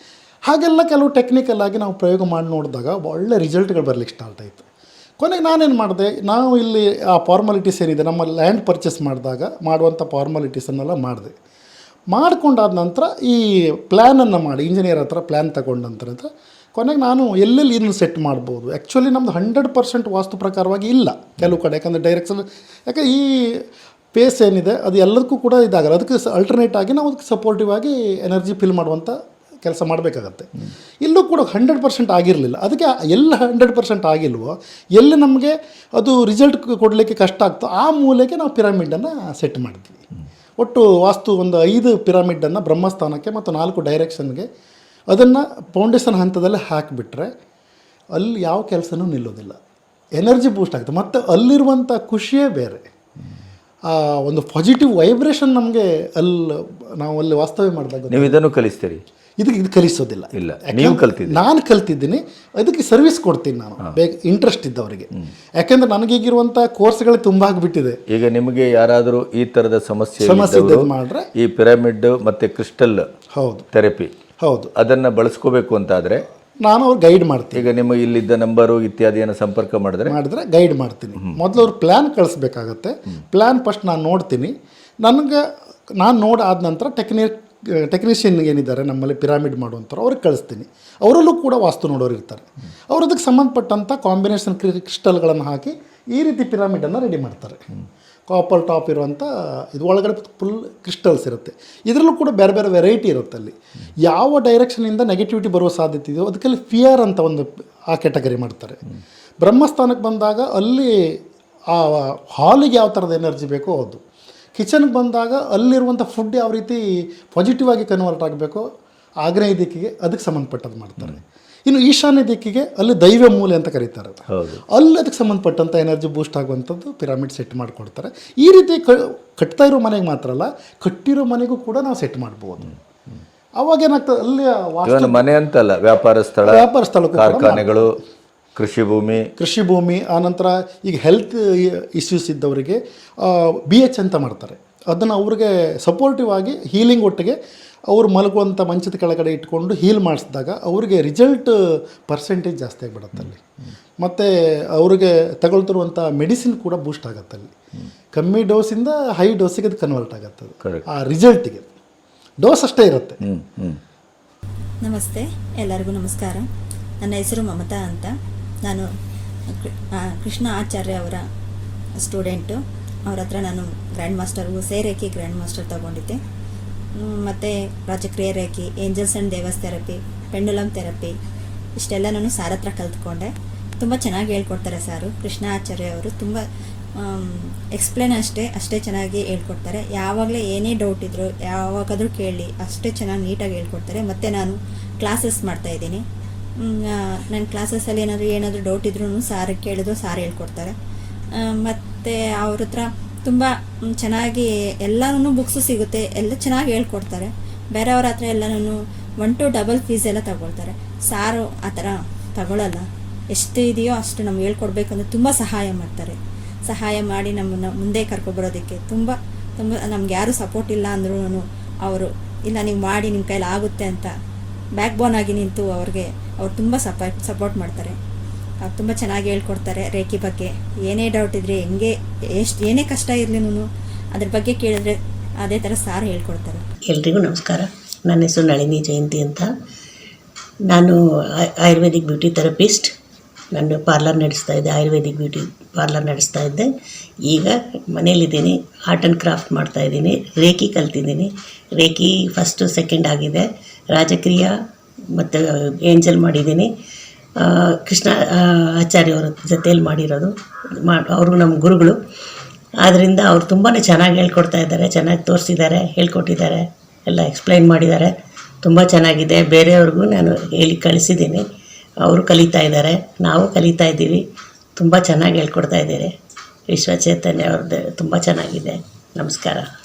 ಹಾಗೆಲ್ಲ ಕೆಲವು ಟೆಕ್ನಿಕಲ್ ಆಗಿ ನಾವು ಪ್ರಯೋಗ ಮಾಡಿ ನೋಡಿದಾಗ ಒಳ್ಳೆ ರಿಸಲ್ಟ್ಗಳು ಬರಲಿಕ್ಕೆ ಸ್ಟಾರ್ಟ್ ಆಯಿತು. ಕೊನೆಗೆ ನಾನೇನು ಮಾಡಿದೆ, ನಾವು ಇಲ್ಲಿ ಆ ಫಾರ್ಮಾಲಿಟೀಸ್ ಏನಿದೆ, ನಮ್ಮ ಲ್ಯಾಂಡ್ ಪರ್ಚೇಸ್ ಮಾಡಿದಾಗ ಮಾಡುವಂಥ ಫಾರ್ಮಾಲಿಟೀಸನ್ನೆಲ್ಲ ಮಾಡಿದೆ. ಮಾಡ್ಕೊಂಡಾದ ನಂತರ ಈ ಪ್ಲ್ಯಾನನ್ನು ಮಾಡಿ ಇಂಜಿನಿಯರ್ ಹತ್ರ ಪ್ಲ್ಯಾನ್ ತಗೊಂಡ ನಂತರ ಕೊನೆಗೆ ನಾನು ಎಲ್ಲೆಲ್ಲಿ ಇದನ್ನು ಸೆಟ್ ಮಾಡ್ಬೋದು? ಆ್ಯಕ್ಚುಲಿ ನಮ್ಮದು ಹಂಡ್ರೆಡ್ ಪರ್ಸೆಂಟ್ ವಾಸ್ತು ಪ್ರಕಾರವಾಗಿ ಇಲ್ಲ ಕೆಲವು ಕಡೆ. ಯಾಕಂದರೆ ಡೈರೆಕ್ಷನ್ ಯಾಕೆ ಈ ಪೇಸ್ ಏನಿದೆ, ಅದು ಎಲ್ಲದಕ್ಕೂ ಕೂಡ ಇದಾಗಲ್ಲ. ಅದಕ್ಕೆ ಅಲ್ಟರ್ನೇಟ್ ಆಗಿ ನಾವು ಅದಕ್ಕೆ ಸಪೋರ್ಟಿವ್ ಆಗಿ ಎನರ್ಜಿ ಫಿಲ್ ಮಾಡುವಂಥ ಕೆಲಸ ಮಾಡಬೇಕಾಗತ್ತೆ. ಇಲ್ಲೂ ಕೂಡ ಹಂಡ್ರೆಡ್ ಪರ್ಸೆಂಟ್ ಆಗಿರಲಿಲ್ಲ. ಅದಕ್ಕೆ ಎಲ್ಲ ಹಂಡ್ರೆಡ್ ಪರ್ಸೆಂಟ್ ಆಗಿಲ್ವೋ, ಎಲ್ಲಿ ನಮಗೆ ಅದು ರಿಸಲ್ಟ್ ಕೊಡಲಿಕ್ಕೆ ಕಷ್ಟ ಆಗ್ತೋ ಆ ಮೂಲೆಗೆ ನಾವು ಪಿರಮಿಡನ್ನು ಸೆಟ್ ಮಾಡ್ತೀವಿ. ಒಟ್ಟು ವಾಸ್ತು ಒಂದು ಐದು ಪಿರಮಿಡನ್ನು ಬ್ರಹ್ಮಸ್ಥಾನಕ್ಕೆ ಮತ್ತು ನಾಲ್ಕು ಡೈರೆಕ್ಷನ್ಗೆ ಅದನ್ನು ಫೌಂಡೇಶನ್ ಹಂತದಲ್ಲಿ ಹಾಕಿಬಿಟ್ರೆ ಅಲ್ಲಿ ಯಾವ ಕೆಲಸನೂ ನಿಲ್ಲೋದಿಲ್ಲ. ಎನರ್ಜಿ ಬೂಸ್ಟ್ ಆಗುತ್ತೆ. ಮತ್ತು ಅಲ್ಲಿರುವಂಥ ಖುಷಿಯೇ ಬೇರೆ. ಆ ಒಂದು ಪಾಸಿಟಿವ್ ವೈಬ್ರೇಷನ್ ನಮಗೆ ಅಲ್ಲಿ ನಾವು ಅಲ್ಲಿ ವಾಸ್ತವ್ಯ ಮಾಡಿದಾಗ
ನೀವು ಇದನ್ನು ಕಲಿಸ್ತೀರಿ.
ಇದಕ್ಕೆ ಇದು ಕಲಿಸೋದಿಲ್ಲ.
ಇಲ್ಲ ನೀವು ಕಲ್ತಿದ್ದೀನಿ
ನಾನು ಕಲ್ತಿದ್ದೀನಿ ಅದಕ್ಕೆ ಸರ್ವಿಸ್ ಕೊಡ್ತೀನಿ ನಾನು. ಬೇಗ ಇಂಟ್ರೆಸ್ಟ್ ಇದ್ದವರಿಗೆ. ಯಾಕಂದ್ರೆ ನನಗೀಗಿರುವಂಥ ಕೋರ್ಸ್ಗಳು ತುಂಬ ಆಗಿಬಿಟ್ಟಿದೆ.
ಈಗ ನಿಮಗೆ ಯಾರಾದರೂ ಈ ಥರದ ಸಮಸ್ಯೆ
ಸಮಸ್ಯೆ
ಇದ್ದವರು
ಮಾಡ್ರೆ?
ಈ ಪಿರಮಿಡ್ ಮತ್ತು ಕ್ರಿಸ್ಟಲ್
ಹೌದು.
ಥೆರಪಿ
ಹೌದು.
ಅದನ್ನು ಬಳಸ್ಕೋಬೇಕು ಅಂತಾದರೆ
ನಾನು ಅವ್ರು ಗೈಡ್ ಮಾಡ್ತೀನಿ.
ಈಗ ನಿಮಗೆ ಇಲ್ಲಿದ್ದ ನಂಬರು ಇತ್ಯಾದಿಯನ್ನು ಸಂಪರ್ಕ ಮಾಡಿದ್ರೆ?
ಮಾಡಿದ್ರೆ ಗೈಡ್ ಮಾಡ್ತೀನಿ. ಮೊದಲು ಅವ್ರು ಪ್ಲ್ಯಾನ್ ಕಳಿಸ್ಬೇಕಾಗತ್ತೆ. ಪ್ಲ್ಯಾನ್ ಫಸ್ಟ್ ನಾನು ನೋಡ್ತೀನಿ. ನನಗೆ ನಾನು ನೋಡಾದ ನಂತರ ಟೆಕ್ನಿ ಟೆಕ್ನಿಷಿಯನ್ ಏನಿದ್ದಾರೆ ನಮ್ಮಲ್ಲಿ ಪಿರಾಮಿಡ್ ಮಾಡುವಂಥವ್ರು, ಅವ್ರಿಗೆ ಕಳಿಸ್ತೀನಿ. ಅವರಲ್ಲೂ ಕೂಡ ವಾಸ್ತು ನೋಡೋರು ಇರ್ತಾರೆ. ಅವ್ರು ಅದಕ್ಕೆ ಸಂಬಂಧಪಟ್ಟಂಥ ಕಾಂಬಿನೇಷನ್ ಕ್ರಿಸ್ಟಲ್ಗಳನ್ನು ಹಾಕಿ ಈ ರೀತಿ ಪಿರಾಮಿಡನ್ನು ರೆಡಿ ಮಾಡ್ತಾರೆ. ಕಾಪರ್ ಟಾಪ್ ಇರುವಂಥ, ಇದು ಒಳಗಡೆ ಫುಲ್ ಕ್ರಿಸ್ಟಲ್ಸ್ ಇರುತ್ತೆ. ಇದರಲ್ಲೂ ಕೂಡ ಬೇರೆ ಬೇರೆ ವೆರೈಟಿ ಇರುತ್ತೆ ಅಲ್ಲಿ. ಯಾವ ಡೈರೆಕ್ಷನಿಂದ ನೆಗೆಟಿವಿಟಿ ಬರುವ ಸಾಧ್ಯತೆ ಇದೆಯೋ ಅದಕ್ಕೆಲ್ಲಿ ಫಿಯರ್ ಅಂತ ಒಂದು ಆ ಕ್ಯಾಟಗರಿ ಮಾಡ್ತಾರೆ. ಬ್ರಹ್ಮಸ್ಥಾನಕ್ಕೆ ಬಂದಾಗ ಅಲ್ಲಿ ಆ ಹಾಲಿಗೆ ಯಾವ ಥರದ ಎನರ್ಜಿ ಬೇಕೋ ಹೌದು ಕಿಚನ್ಗೆ ಬಂದಾಗ ಅಲ್ಲಿರುವಂಥ ಫುಡ್ ಯಾವ ರೀತಿ ಪಾಸಿಟಿವ್ ಆಗಿ ಕನ್ವರ್ಟ್ ಆಗಬೇಕು ಆಗ್ನೇಯ ದಿಕ್ಕಿಗೆ ಅದಕ್ಕೆ ಸಂಬಂಧಪಟ್ಟದ್ದು ಮಾಡ್ತಾರೆ. ಇನ್ನು ಈಶಾನ್ಯ ದಿಕ್ಕಿಗೆ ಅಲ್ಲಿ ದೈವ ಮೂಲೆ ಅಂತ ಕರೀತಾರೆ. ಅಲ್ಲಿ ಅದಕ್ಕೆ ಸಂಬಂಧಪಟ್ಟಂಥ ಎನರ್ಜಿ ಬೂಸ್ಟ್ ಆಗುವಂಥದ್ದು ಪಿರಾಮಿಡ್ ಸೆಟ್ ಮಾಡಿಕೊಡ್ತಾರೆ. ಈ ರೀತಿ ಕ ಕಟ್ತಾ ಇರೋ ಮನೆಗೆ ಮಾತ್ರ ಅಲ್ಲ ಕಟ್ಟಿರೋ ಮನೆಗೂ ಕೂಡ ನಾವು ಸೆಟ್ ಮಾಡ್ಬೋದು. ಅವಾಗ ಏನಾಗ್ತದೆ ಅಲ್ಲಿ
ಮನೆ ಅಂತಲ್ಲ ವ್ಯಾಪಾರ ಸ್ಥಳ
ವ್ಯಾಪಾರ ಸ್ಥಳ
ಕಾರ್ಖಾನೆಗಳು. ಕೃಷಿ ಭೂಮಿ
ಕೃಷಿ ಭೂಮಿ ಆನಂತರ ಈಗ ಹೆಲ್ತ್ ಇಶ್ಯೂಸ್ ಇದ್ದವರಿಗೆ ಬಿ ಎಚ್ ಅಂತ ಮಾಡ್ತಾರೆ. ಅದನ್ನು ಅವ್ರಿಗೆ ಸಪೋರ್ಟಿವ್ ಆಗಿ ಹೀಲಿಂಗ್ ಒಟ್ಟಿಗೆ ಅವರು ಮಲಗುವಂಥ ಮಂಚದ ಕೆಳಗಡೆ ಇಟ್ಕೊಂಡು ಹೀಲ್ ಮಾಡಿಸಿದಾಗ ಅವ್ರಿಗೆ ರಿಸಲ್ಟ್ ಪರ್ಸೆಂಟೇಜ್ ಜಾಸ್ತಿ ಆಗಿಬಿಡುತ್ತೆ ಅಲ್ಲಿ. ಮತ್ತು ಅವ್ರಿಗೆ ತಗೊಳ್ತಿರುವಂಥ ಮೆಡಿಸಿನ್ ಕೂಡ ಬೂಸ್ಟ್ ಆಗುತ್ತೆ ಅಲ್ಲಿ. ಕಮ್ಮಿ ಡೋಸಿಂದ ಹೈ ಡೋಸಿಗೆ ಅದು ಕನ್ವರ್ಟ್ ಆಗುತ್ತೆ ಅದು. ಆ ರಿಸಲ್ಟಿಗೆ ಡೋಸ್ ಅಷ್ಟೇ ಇರುತ್ತೆ.
ಹ್ಞೂ ಹ್ಞೂ
ನಮಸ್ತೆ ಎಲ್ಲರಿಗೂ ನಮಸ್ಕಾರ. ನನ್ನ ಹೆಸರು ಮಮತಾ ಅಂತ. ನಾನು ಕೃಷ್ಣ ಆಚಾರ್ಯ ಅವರ ಸ್ಟೂಡೆಂಟು ಅವ್ರ ಹತ್ರ ನಾನು ಗ್ರ್ಯಾಂಡ್ ಮಾಸ್ಟರ್ಗೂ ಸೇರೇಕಿ ಗ್ರ್ಯಾಂಡ್ ಮಾಸ್ಟರ್ ತಗೊಂಡಿದ್ದೆ. ಮತ್ತು ರಾಜಕ್ರಿಯ ರೇಖಿ ಏಂಜಲ್ಸ್ ಆ್ಯಂಡ್ ದೇವಸ್ ಥೆರಪಿ ಪೆಂಡುಲಮ್ ಥೆರಪಿ ಇಷ್ಟೆಲ್ಲ ನಾನು ಸಾರ್ ಹತ್ರ ಕಲ್ತ್ಕೊಂಡೆ. ತುಂಬ ಚೆನ್ನಾಗಿ ಹೇಳ್ಕೊಡ್ತಾರೆ ಸಾರು ಕೃಷ್ಣ ಆಚಾರ್ಯ ಅವರು ತುಂಬ ಎಕ್ಸ್ಪ್ಲೇನ್ ಅಷ್ಟೇ ಅಷ್ಟೇ ಚೆನ್ನಾಗಿ ಹೇಳ್ಕೊಡ್ತಾರೆ. ಯಾವಾಗಲೇ ಏನೇ ಡೌಟ್ ಇದ್ದರೂ ಯಾವಾಗಾದರೂ ಕೇಳಿ, ಅಷ್ಟೇ ಚೆನ್ನಾಗಿ ನೀಟಾಗಿ ಹೇಳ್ಕೊಡ್ತಾರೆ. ಮತ್ತು ನಾನು ಕ್ಲಾಸಸ್ ಮಾಡ್ತಾಯಿದ್ದೀನಿ ನನ್ನ ಕ್ಲಾಸಸ್ಸಲ್ಲಿ ಏನಾದರೂ ಏನಾದರೂ ಡೌಟ್ ಇದ್ರೂ ಸಾರ್ ಕೇಳಿದ್ರು ಸಾರ್ ಹೇಳ್ಕೊಡ್ತಾರೆ. ಮತ್ತು ಅವ್ರ ಹತ್ರ ತುಂಬ ಚೆನ್ನಾಗಿ ಎಲ್ಲನೂ ಬುಕ್ಸು ಸಿಗುತ್ತೆ, ಎಲ್ಲ ಚೆನ್ನಾಗಿ ಹೇಳ್ಕೊಡ್ತಾರೆ. ಬೇರೆಯವ್ರ ಹತ್ರ ಎಲ್ಲನೂ ಒನ್ ಟು ಡಬಲ್ ಫೀಸ್ ಎಲ್ಲ ತಗೊಳ್ತಾರೆ. ಸಾರು ಆ ಥರ ತಗೊಳ್ಳಲ್ಲ ಎಷ್ಟು ಇದೆಯೋ ಅಷ್ಟು ನಮ್ಗೆ ಹೇಳ್ಕೊಡ್ಬೇಕಂದ್ರೆ ತುಂಬ ಸಹಾಯ ಮಾಡ್ತಾರೆ. ಸಹಾಯ ಮಾಡಿ ನಮ್ಮನ್ನು ಮುಂದೆ ಕರ್ಕೊಬರೋದಕ್ಕೆ ತುಂಬ ತುಂಬ ನಮ್ಗೆ ಯಾರೂ ಸಪೋರ್ಟ್ ಇಲ್ಲ ಅಂದ್ರೂ ಅವರು, ಇಲ್ಲ, ನೀವು ಮಾಡಿ ನಿಮ್ಮ ಕೈಲಿ ಆಗುತ್ತೆ ಅಂತ ಬ್ಯಾಕ್ ಬೋನ್ ಆಗಿ ನಿಂತು ಅವ್ರಿಗೆ, ಅವ್ರು ತುಂಬ ಸಪೋರ್ಟ್ ಸಪೋರ್ಟ್ ಮಾಡ್ತಾರೆ. ಅವ್ರು ತುಂಬ ಚೆನ್ನಾಗಿ ಹೇಳ್ಕೊಡ್ತಾರೆ ರೇಖಿ ಬಗ್ಗೆ. ಏನೇ ಡೌಟ್ ಇದ್ರೆ ಹೆಂಗೆ, ಎಷ್ಟು, ಏನೇ ಕಷ್ಟ ಇರಲಿ ಅದ್ರ ಬಗ್ಗೆ ಕೇಳಿದ್ರೆ ಅದೇ ಥರ ಸಾರ್ ಹೇಳ್ಕೊಡ್ತಾರೆ.
ಎಲ್ರಿಗೂ ನಮಸ್ಕಾರ. ನನ್ನ ಹೆಸರು ನಳಿನಿ ಜಯಂತಿ ಅಂತ. ನಾನು ಆಯ್- ಆಯುರ್ವೇದಿಕ್ ಬ್ಯೂಟಿ ಥೆರಪಿಸ್ಟ್. ನಾನು ಪಾರ್ಲರ್ ನಡೆಸ್ತಾ ಇದ್ದೆ, ಆಯುರ್ವೇದಿಕ್ ಬ್ಯೂಟಿ ಪಾರ್ಲರ್ ನಡೆಸ್ತಾ ಇದ್ದೆ. ಈಗ ಮನೇಲಿದ್ದೀನಿ ಆರ್ಟ್ ಆ್ಯಂಡ್ ಕ್ರಾಫ್ಟ್ ಮಾಡ್ತಾ ಇದ್ದೀನಿ. ರೇಖಿ ಕಲ್ತಿದ್ದೀನಿ. ರೇಖಿ ಫಸ್ಟು ಸೆಕೆಂಡ್ ಆಗಿದೆ. ರಾಜಕ್ರಿಯ ಮತ್ತು ಏಂಜಲ್ ಮಾಡಿದ್ದೀನಿ. ಕೃಷ್ಣ ಆಚಾರ್ಯವ್ರ ಜೊತೆಯಲ್ಲಿ ಮಾಡಿರೋದು. ಮಾ, ಅವರು ನಮ್ಮ ಗುರುಗಳು. ಆದ್ದರಿಂದ ಅವ್ರು ತುಂಬಾ ಚೆನ್ನಾಗಿ ಹೇಳ್ಕೊಡ್ತಾ ಇದ್ದಾರೆ, ಚೆನ್ನಾಗಿ ತೋರಿಸಿದ್ದಾರೆ, ಹೇಳ್ಕೊಟ್ಟಿದ್ದಾರೆ, ಎಲ್ಲ ಎಕ್ಸ್ಪ್ಲೈನ್ ಮಾಡಿದ್ದಾರೆ. ತುಂಬ ಚೆನ್ನಾಗಿದೆ. ಬೇರೆಯವ್ರಿಗೂ ನಾನು ಹೇಳಿ ಕಳಿಸಿದ್ದೀನಿ. ಅವರು ಕಲಿತಾ ಇದ್ದಾರೆ. ನಾವು ಕಲಿತಾ ಇದ್ದೀವಿ. ತುಂಬ ಚೆನ್ನಾಗಿ ಹೇಳ್ಕೊಡ್ತಾ ಇದ್ದೀರಿ. ವಿಶ್ವ ಅವ್ರದ್ದು ತುಂಬ ಚೆನ್ನಾಗಿದೆ. ನಮಸ್ಕಾರ.